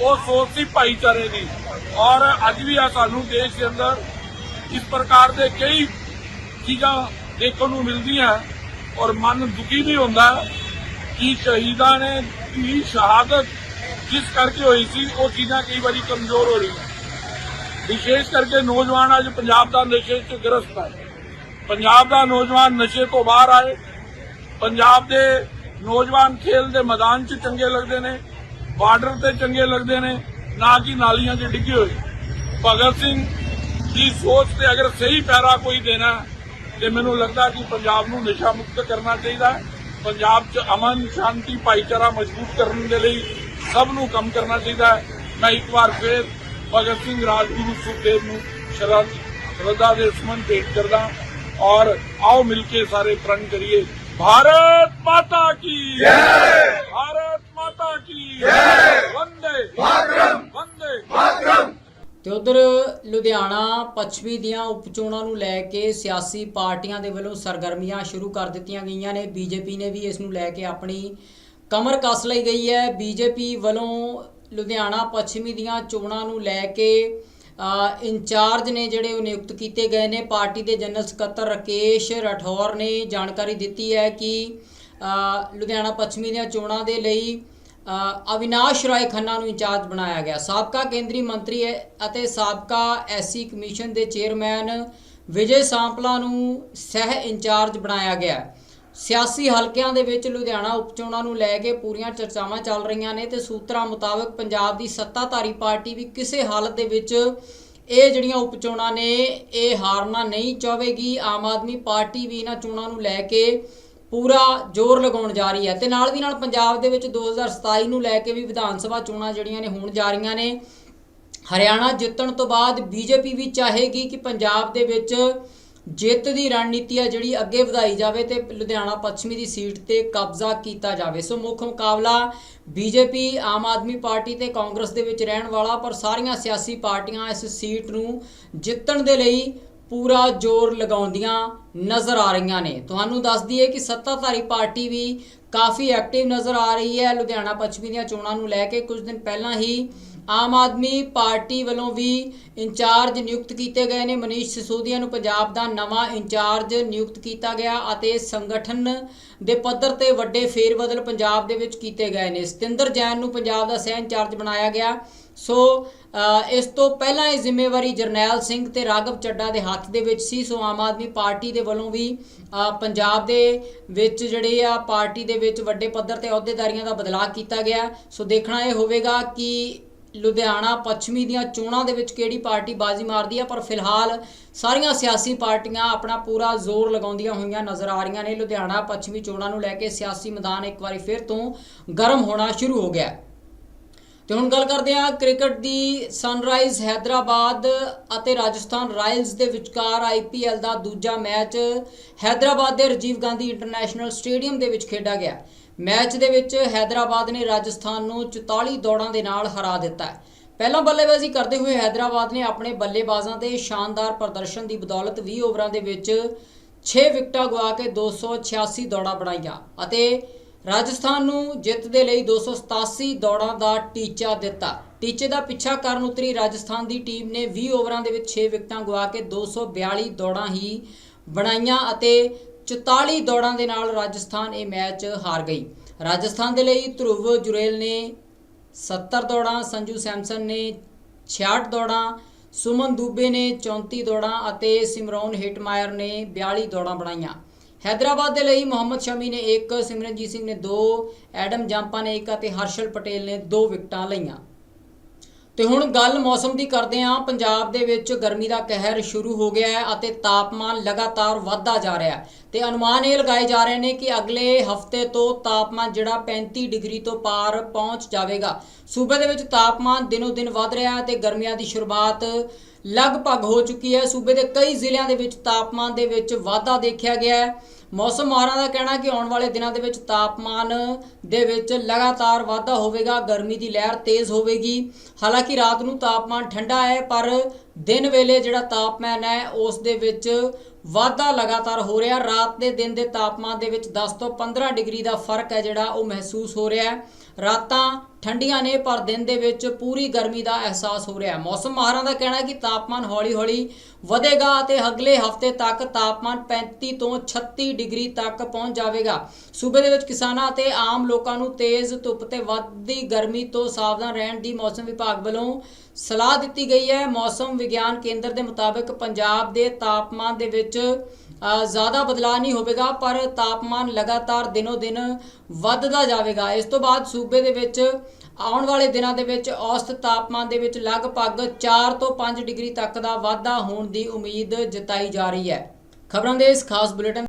ਉਹ ਸੋਚ ਸੀ ਭਾਈਚਾਰੇ ਦੀ। ਔਰ ਅੱਜ ਵੀ ਆ ਸਾਨੂੰ ਦੇਸ਼ ਦੇ ਅੰਦਰ ਇਸ ਪ੍ਰਕਾਰ ਦੇ ਕਈ ਚੀਜ਼ਾਂ ਦੇਖਣ ਨੂੰ ਮਿਲਦੀਆਂ ਔਰ ਮਨ ਦੁਖੀ ਵੀ ਹੁੰਦਾ ਕਿ ਸ਼ਹੀਦਾਂ ਨੇ ਦੀ ਸ਼ਹਾਦਤ ਜਿਸ ਕਰਕੇ ਹੋਈ ਸੀ, ਉਹ ਚੀਜ਼ਾਂ ਕਈ ਵਾਰੀ ਕਮਜ਼ੋਰ ਹੋ ਰਹੀਆਂ। ਵਿਸ਼ੇਸ਼ ਕਰਕੇ ਨੌਜਵਾਨ ਅੱਜ ਪੰਜਾਬ ਦਾ ਨਸ਼ੇ 'ਚ ਗ੍ਰਸਤ ਹੈ। ਪੰਜਾਬ ਦਾ ਨੌਜਵਾਨ ਨਸ਼ੇ ਤੋਂ ਬਾਹਰ ਆਏ। ਪੰਜਾਬ ਦੇ ਨੌਜਵਾਨ ਖੇਲ ਦੇ ਮੈਦਾਨ 'ਚ ਚੰਗੇ ਲੱਗਦੇ ਨੇ ਬਾਰਡਰ ਤੇ ਚੰਗੇ ਲੱਗਦੇ ਨੇ ਨਾ ਕਿ ਨਾਲੀਆਂ 'ਚ ਡਿੱਗੇ ਹੋਏ। ਭਗਤ ਸਿੰਘ ਦੀ ਸੋਚ ਤੇ ਅਗਰ ਸਹੀ ਪੈਰਾ ਕੋਈ ਦੇਣਾ ਹੈ, ਤੇ ਮੈਨੂੰ ਲੱਗਦਾ ਕਿ ਪੰਜਾਬ ਨੂੰ ਨਸ਼ਾ ਮੁਕਤ ਕਰਨਾ ਚਾਹੀਦਾ ਪੰਜਾਬ 'ਚ ਅਮਨ ਸ਼ਾਂਤੀ ਭਾਈਚਾਰਾ ਮਜ਼ਬੂਤ ਕਰਨ ਦੇ ਲਈ ਸਭ ਨੂੰ ਕੰਮ ਕਰਨਾ ਚਾਹੀਦਾ ਮੈਂ ਇੱਕ ਵਾਰ ਫੇਰ ਭਗਤ ਸਿੰਘ ਰਾਜਗੁਰੂ ਸੁਖਦੇਵ ਨੂੰ ਸ਼ਰਦ ਸ਼ਰਧਾ ਦੇ ਸਮਨ ਭੇਟ ਕਰਦਾ ਔਰ ਆਓ ਮਿਲ ਕੇ ਸਾਰੇ ਪ੍ਰਣ ਕਰੀਏ। ਭਾਰਤ ਮਾਤਾ ਕੀ ਜੈ ਭਾਰਤ ਮਾਤਾ ਕੀ ਜੈ ਵੰਦੇ ਮਾਤਰਮ ਵੰਦੇ ਮਾਤਰਮ ਤੇ ਉਧਰ ਲੁਧਿਆਣਾ ਪੱਛਮੀ ਦੀਆਂ ਉਪਚੋਣਾਂ ਨੂੰ ਲੈ ਕੇ ਸਿਆਸੀ ਪਾਰਟੀਆਂ ਦੇ ਵੱਲੋਂ ਸਰਗਰਮੀਆਂ ਸ਼ੁਰੂ ਕਰ ਦਿੱਤੀਆਂ ਗਈਆਂ ਨੇ। ਬੀਜੇਪੀ ਨੇ ਵੀ ਇਸ ਨੂੰ ਲੈ ਕੇ ਆਪਣੀ ਕਮਰ ਕੱਸ ਲਈ ਗਈ ਹੈ। ਬੀਜੇਪੀ ਵੱਲੋਂ ਲੁਧਿਆਣਾ ਪੱਛਮੀ ਦੀਆਂ ਚੋਣਾਂ ਨੂੰ ਲੈ ਕੇ ਇੰਚਾਰਜ ਨੇ ਜਿਹੜੇ ਉਹ ਨਿਯੁਕਤ ਕੀਤੇ ਗਏ ਨੇ, ਪਾਰਟੀ ਦੇ ਜਨਰਲ ਸਕੱਤਰ ਰਕੇਸ਼ ਰਠੌਰ ਨੇ ਜਾਣਕਾਰੀ ਦਿੱਤੀ ਹੈ ਕਿ ਲੁਧਿਆਣਾ ਪੱਛਮੀ ਦੀਆਂ ਚੋਣਾਂ ਦੇ ਲਈ ਅਵਿਨਾਸ਼ ਰਾਏ ਖੰਨਾ ਨੂੰ ਇੰਚਾਰਜ ਬਣਾਇਆ ਗਿਆ। ਸਾਬਕਾ ਕੇਂਦਰੀ ਮੰਤਰੀ ਅਤੇ ਸਾਬਕਾ ਐਸਸੀ ਕਮਿਸ਼ਨ ਦੇ ਚੇਅਰਮੈਨ ਵਿਜੇ ਸਾਂਪਲਾ ਨੂੰ ਸਹਿ ਇੰਚਾਰਜ ਬਣਾਇਆ ਗਿਆ। ਸਿਆਸੀ ਹਲਕਿਆਂ ਦੇ ਵਿੱਚ ਲੁਧਿਆਣਾ ਉਪਚੋਣਾਂ ਨੂੰ ਲੈ ਕੇ ਪੂਰੀਆਂ ਚਰਚਾਵਾਂ ਚੱਲ ਰਹੀਆਂ ਨੇ ਤੇ ਸੂਤਰਾਂ ਮੁਤਾਬਕ ਪੰਜਾਬ ਦੀ ਸੱਤਾਧਾਰੀ ਪਾਰਟੀ ਵੀ ਕਿਸੇ ਹਾਲਤ ਦੇ ਵਿੱਚ ਇਹ ਜਿਹੜੀਆਂ ਉਪਚੋਣਾਂ ਨੇ, ਇਹ ਹਾਰਨਾ ਨਹੀਂ ਚਾਹਵੇਗੀ। ਆਮ ਆਦਮੀ ਪਾਰਟੀ ਵੀ ਇਹਨਾਂ ਚੋਣਾਂ ਨੂੰ ਲੈ ਕੇ ਪੂਰਾ ਜ਼ੋਰ ਲਗਾਉਣ ਜਾ ਰਹੀ ਹੈ। ਤੇ ਨਾਲ ਦੀ ਨਾਲ ਪੰਜਾਬ ਦੇ ਵਿੱਚ 2027 ਨੂੰ ਲੈ ਕੇ ਵੀ ਵਿਧਾਨ ਸਭਾ ਚੋਣਾਂ ਜਿਹੜੀਆਂ ਨੇ ਹੋਣ ਜਾ ਰਹੀਆਂ ਨੇ। ਹਰਿਆਣਾ ਜਿੱਤਣ ਤੋਂ ਬਾਅਦ ਬੀਜੇਪੀ ਵੀ ਚਾਹੇਗੀ ਕਿ ਪੰਜਾਬ ਦੇ ਵਿੱਚ ਜਿੱਤ ਦੀ ਰਣਨੀਤੀ ਹੈ ਜਿਹੜੀ ਅੱਗੇ ਵਧਾਈ ਜਾਵੇ ਤੇ ਲੁਧਿਆਣਾ ਪੱਛਮੀ ਦੀ ਸੀਟ ਤੇ ਕਬਜ਼ਾ ਕੀਤਾ ਜਾਵੇ। ਸੋ ਮੁੱਖ ਮੁਕਾਬਲਾ ਬੀਜੇਪੀ, ਆਮ ਆਦਮੀ ਪਾਰਟੀ ਤੇ ਕਾਂਗਰਸ ਦੇ ਵਿੱਚ ਰਹਿਣ ਵਾਲਾ, ਪਰ ਸਾਰੀਆਂ ਸਿਆਸੀ ਪਾਰਟੀਆਂ ਇਸ ਸੀਟ ਨੂੰ ਜਿੱਤਣ ਦੇ ਲਈ ਪੂਰਾ ਜ਼ੋਰ ਲਗਾਉਂਦੀਆਂ ਨਜ਼ਰ ਆ ਰਹੀਆਂ ਨੇ। ਤੁਹਾਨੂੰ ਦੱਸ ਦਈਏ ਕਿ ਸੱਤਾਧਾਰੀ ਪਾਰਟੀ ਵੀ ਕਾਫੀ ਐਕਟਿਵ ਨਜ਼ਰ ਆ ਰਹੀ ਹੈ। ਲੁਧਿਆਣਾ ਪੱਛਮੀ ਦੀਆਂ ਚੋਣਾਂ ਨੂੰ ਲੈ ਕੇ ਕੁਝ ਦਿਨ ਪਹਿਲਾਂ ਹੀ ਆਮ ਆਦਮੀ ਪਾਰਟੀ ਵੱਲੋਂ ਵੀ ਇੰਚਾਰਜ ਨਿਯੁਕਤ ਕੀਤੇ ਗਏ ਨੇ। ਮਨੀਸ਼ ਸਿਸੋਦੀਆ ਨੂੰ ਪੰਜਾਬ ਦਾ ਨਵਾਂ ਇੰਚਾਰਜ ਨਿਯੁਕਤ ਕੀਤਾ ਗਿਆ ਅਤੇ ਸੰਗਠਨ ਦੇ ਪੱਧਰ ਤੇ ਵੱਡੇ ਫੇਰਬਦਲ ਪੰਜਾਬ ਦੇ ਵਿੱਚ ਕੀਤੇ ਗਏ ਨੇ। ਸਤਿੰਦਰ ਜੈਨ ਨੂੰ ਪੰਜਾਬ ਦਾ ਸਹਿ ਇੰਚਾਰਜ ਬਣਾਇਆ ਗਿਆ। ਸੋ ਇਸ ਤੋਂ ਪਹਿਲਾਂ ਇਹ ਜ਼ਿੰਮੇਵਾਰੀ ਜਰਨੈਲ ਸਿੰਘ ਤੇ ਰਾਘਵ ਚੱਡਾ ਦੇ ਹੱਥ ਦੇ ਵਿੱਚ ਸੀ। ਸੋ, ਆਮ ਆਦਮੀ ਪਾਰਟੀ ਦੇ ਵੱਲੋਂ ਵੀ ਪੰਜਾਬ ਦੇ ਵਿੱਚ ਜਿਹੜੇ ਆ ਪਾਰਟੀ ਦੇ ਵਿੱਚ ਵੱਡੇ ਪੱਧਰ ਤੇ ਅਹੁਦੇਦਾਰੀਆਂ ਦਾ ਬਦਲਾਅ ਕੀਤਾ ਗਿਆ। ਸੋ, ਦੇਖਣਾ ਇਹ ਹੋਵੇਗਾ ਕਿ ਲੁਧਿਆਣਾ ਪੱਛਮੀ ਦੀਆਂ ਚੋਣਾਂ ਦੇ ਵਿੱਚ ਕਿਹੜੀ ਪਾਰਟੀ ਬਾਜ਼ੀ ਮਾਰਦੀ ਹੈ ਪਰ ਫਿਲਹਾਲ ਸਾਰੀਆਂ ਸਿਆਸੀ ਪਾਰਟੀਆਂ ਆਪਣਾ ਪੂਰਾ ਜ਼ੋਰ ਲਗਾਉਂਦੀਆਂ ਹੋਈਆਂ ਨਜ਼ਰ ਆ ਰਹੀਆਂ ਨੇ। ਲੁਧਿਆਣਾ ਪੱਛਮੀ ਚੋਣਾਂ ਨੂੰ ਲੈ ਕੇ ਸਿਆਸੀ ਮੈਦਾਨ ਇੱਕ ਵਾਰੀ ਫਿਰ ਤੋਂ ਗਰਮ ਹੋਣਾ ਸ਼ੁਰੂ ਹੋ ਗਿਆ। ਹੈ ਤੇ ਹੁਣ ਗੱਲ ਕਰਦੇ ਹਾਂ ਕ੍ਰਿਕਟ ਦੀ। ਸਨਰਾਈਜ਼ ਹੈਦਰਾਬਾਦ ਅਤੇ ਰਾਜਸਥਾਨ ਰਾਇਲਸ ਦੇ ਵਿਚਕਾਰ ਆਈਪੀਐਲ ਦਾ ਦੂਜਾ ਮੈਚ ਹੈਦਰਾਬਾਦ ਦੇ ਰਾਜੀਵ ਗਾਂਧੀ ਇੰਟਰਨੈਸ਼ਨਲ ਸਟੇਡੀਅਮ ਦੇ ਵਿੱਚ ਖੇਡਿਆ ਗਿਆ। ਮੈਚ ਦੇ ਵਿੱਚ ਹੈਦਰਾਬਾਦ ਨੇ ਰਾਜਸਥਾਨ ਨੂੰ 44 ਦੌੜਾਂ ਦੇ ਨਾਲ ਹਰਾ ਦਿੱਤਾ ਹੈ। ਪਹਿਲਾਂ ਬੱਲੇਬਾਜ਼ੀ ਕਰਦੇ ਹੋਏ ਹੈਦਰਾਬਾਦ ਨੇ ਆਪਣੇ ਬੱਲੇਬਾਜ਼ਾਂ ਦੇ ਸ਼ਾਨਦਾਰ ਪ੍ਰਦਰਸ਼ਨ ਦੀ ਬਦੌਲਤ 20 ਓਵਰਾਂ ਦੇ ਵਿੱਚ 6 ਵਿਕਟਾਂ ਗਵਾ ਕੇ 286 ਦੌੜਾਂ ਬਣਾਈਆਂ ਅਤੇ ਰਾਜਸਥਾਨ ਨੂੰ ਜਿੱਤ ਦੇ ਲਈ 287 ਦੌੜਾਂ ਦਾ ਟੀਚਾ ਦਿੱਤਾ। ਟੀਚੇ ਦਾ ਪਿੱਛਾ ਕਰਨ ਉਤਰੀ ਰਾਜਸਥਾਨ ਦੀ ਟੀਮ ਨੇ 20 ਓਵਰਾਂ ਦੇ ਵਿੱਚ 6 ਵਿਕਟਾਂ ਗਵਾ ਕੇ 242 ਦੌੜਾਂ ਹੀ ਬਣਾਈਆਂ ਅਤੇ 44 ਦੌੜਾਂ ਦੇ ਨਾਲ ਰਾਜਸਥਾਨ ਇਹ ਮੈਚ ਹਾਰ ਗਈ। ਰਾਜਸਥਾਨ ਦੇ ਲਈ ਧਰੁਵ ਜੁਰੇਲ ਨੇ 70 ਦੌੜਾਂ, ਸੰਜੂ ਸੈਮਸਨ ਨੇ 66 ਦੌੜਾਂ, ਸੁਮਨ ਦੂਬੇ ਨੇ 34 ਦੌੜਾਂ ਅਤੇ ਸਿਮਰੌਨ ਹਿਟਮਾਇਰ ਨੇ 42 ਦੌੜਾਂ ਬਣਾਈਆਂ। ਹੈਦਰਾਬਾਦ ਦੇ ਲਈ ਮੁਹੰਮਦ ਸ਼ਮੀ ਨੇ 1 ਸਿਮਰਨਜੀਤ ਸਿੰਘ ਨੇ 2 ਐਡਮ ਜੰਪਾ ਨੇ 1 ਅਤੇ ਹਰਸ਼ਲ ਪਟੇਲ ਨੇ 2 ਵਿਕਟਾਂ ਲਈਆਂ। ਤੇ ਹੁਣ ਗੱਲ ਮੌਸਮ ਦੀ ਕਰਦੇ ਹਾਂ। ਪੰਜਾਬ ਦੇ ਵਿੱਚ ਗਰਮੀ ਦਾ ਕਹਿਰ ਸ਼ੁਰੂ ਹੋ ਗਿਆ ਹੈ ਅਤੇ ਤਾਪਮਾਨ ਲਗਾਤਾਰ ਵਧਦਾ ਜਾ ਰਿਹਾ ਹੈ। ਤੇ ਅਨੁਮਾਨ ਇਹ ਲਗਾਏ ਜਾ ਰਹੇ ਨੇ ਕਿ ਅਗਲੇ ਹਫ਼ਤੇ ਤੋਂ ਤਾਪਮਾਨ ਜਿਹੜਾ 35 ਡਿਗਰੀ ਤੋਂ ਪਾਰ ਪਹੁੰਚ ਜਾਵੇਗਾ। ਸੂਬੇ ਦੇ ਵਿੱਚ ਤਾਪਮਾਨ ਦਿਨੋ ਦਿਨ ਵਧ ਰਿਹਾ ਹੈ ਤੇ ਗਰਮੀਆਂ ਦੀ ਸ਼ੁਰੂਆਤ ਲਗਭਗ ਹੋ ਚੁੱਕੀ ਹੈ। ਸੂਬੇ ਦੇ ਕਈ ਜ਼ਿਲ੍ਹਿਆਂ ਦੇ ਵਿੱਚ ਤਾਪਮਾਨ ਦੇ ਵਿੱਚ ਵਾਧਾ ਦੇਖਿਆ ਗਿਆ ਹੈ। ਮੌਸਮ ਮਾਹਰਾਂ ਦਾ ਕਹਿਣਾ ਕਿ ਆਉਣ ਵਾਲੇ ਦਿਨਾਂ ਦੇ ਵਿੱਚ ਤਾਪਮਾਨ ਦੇ ਵਿੱਚ ਲਗਾਤਾਰ ਵਾਧਾ ਹੋਵੇਗਾ, ਗਰਮੀ ਦੀ ਲਹਿਰ ਤੇਜ਼ ਹੋਵੇਗੀ। ਹਾਲਾਂਕਿ ਰਾਤ ਨੂੰ ਤਾਪਮਾਨ ਠੰਡਾ ਹੈ, ਪਰ ਦਿਨ ਵੇਲੇ ਜਿਹੜਾ ਤਾਪਮਾਨ ਹੈ, ਉਸ ਦੇ ਵਿੱਚ ਵਾਧਾ ਲਗਾਤਾਰ ਹੋ ਰਿਹਾ। ਰਾਤ ਦੇ ਦਿਨ ਦੇ ਤਾਪਮਾਨ ਦੇ ਵਿੱਚ 10 ਤੋਂ 15 ਡਿਗਰੀ ਦਾ ਫ਼ਰਕ ਹੈ ਜਿਹੜਾ ਉਹ ਮਹਿਸੂਸ ਹੋ ਰਿਹਾ ਰਾਤਾਂ ਠੰਡੀਆਂ ਨੇ, ਪਰ ਦਿਨ ਦੇ ਵਿੱਚ ਪੂਰੀ ਗਰਮੀ ਦਾ ਅਹਿਸਾਸ ਹੋ ਰਿਹਾ ਹੈ। ਮੌਸਮ ਮਾਹਰਾਂ ਦਾ ਕਹਿਣਾ ਹੈ ਕਿ ਤਾਪਮਾਨ ਹੌਲੀ-ਹੌਲੀ ਵਧੇਗਾ ਅਤੇ ਅਗਲੇ ਹਫ਼ਤੇ ਤੱਕ ਤਾਪਮਾਨ 35 ਤੋਂ 36 ਡਿਗਰੀ ਤੱਕ ਪਹੁੰਚ ਜਾਵੇਗਾ। ਸੂਬੇ ਦੇ ਵਿੱਚ ਕਿਸਾਨਾਂ ਅਤੇ ਆਮ ਲੋਕਾਂ ਨੂੰ ਤੇਜ਼ ਧੁੱਪ ਤੇ ਵੱਧਦੀ ਗਰਮੀ ਤੋਂ ਸਾਵਧਾਨ ਰਹਿਣ ਦੀ ਮੌਸਮ ਵਿਭਾਗ ਵੱਲੋਂ ਸਲਾਹ ਦਿੱਤੀ ਗਈ ਹੈ। ਮੌਸਮ ਵਿਗਿਆਨ ਕੇਂਦਰ ਦੇ ਮੁਤਾਬਕ ਪੰਜਾਬ ਦੇ ਤਾਪਮਾਨ ਦੇ ਵਿੱਚ ਜ਼ਿਆਦਾ ਬਦਲਾਅ ਨਹੀਂ ਹੋਵੇਗਾ, ਪਰ ਤਾਪਮਾਨ ਲਗਾਤਾਰ ਦਿਨੋ ਦਿਨ ਵੱਧਦਾ ਜਾਵੇਗਾ। ਇਸ ਤੋਂ ਬਾਅਦ ਸੂਬੇ ਦੇ ਵਿੱਚ ਆਉਣ ਵਾਲੇ ਦਿਨਾਂ ਦੇ ਵਿੱਚ ਔਸਤ ਤਾਪਮਾਨ ਦੇ ਵਿੱਚ ਲਗਭਗ 4 ਤੋਂ 5 ਡਿਗਰੀ ਤੱਕ ਦਾ ਵਾਧਾ ਹੋਣ ਦੀ ਉਮੀਦ ਜਤਾਈ ਜਾ ਰਹੀ ਹੈ। ਖਬਰਾਂ ਦੇ ਇਸ ਖਾਸ ਬੁਲੇਟਿਨ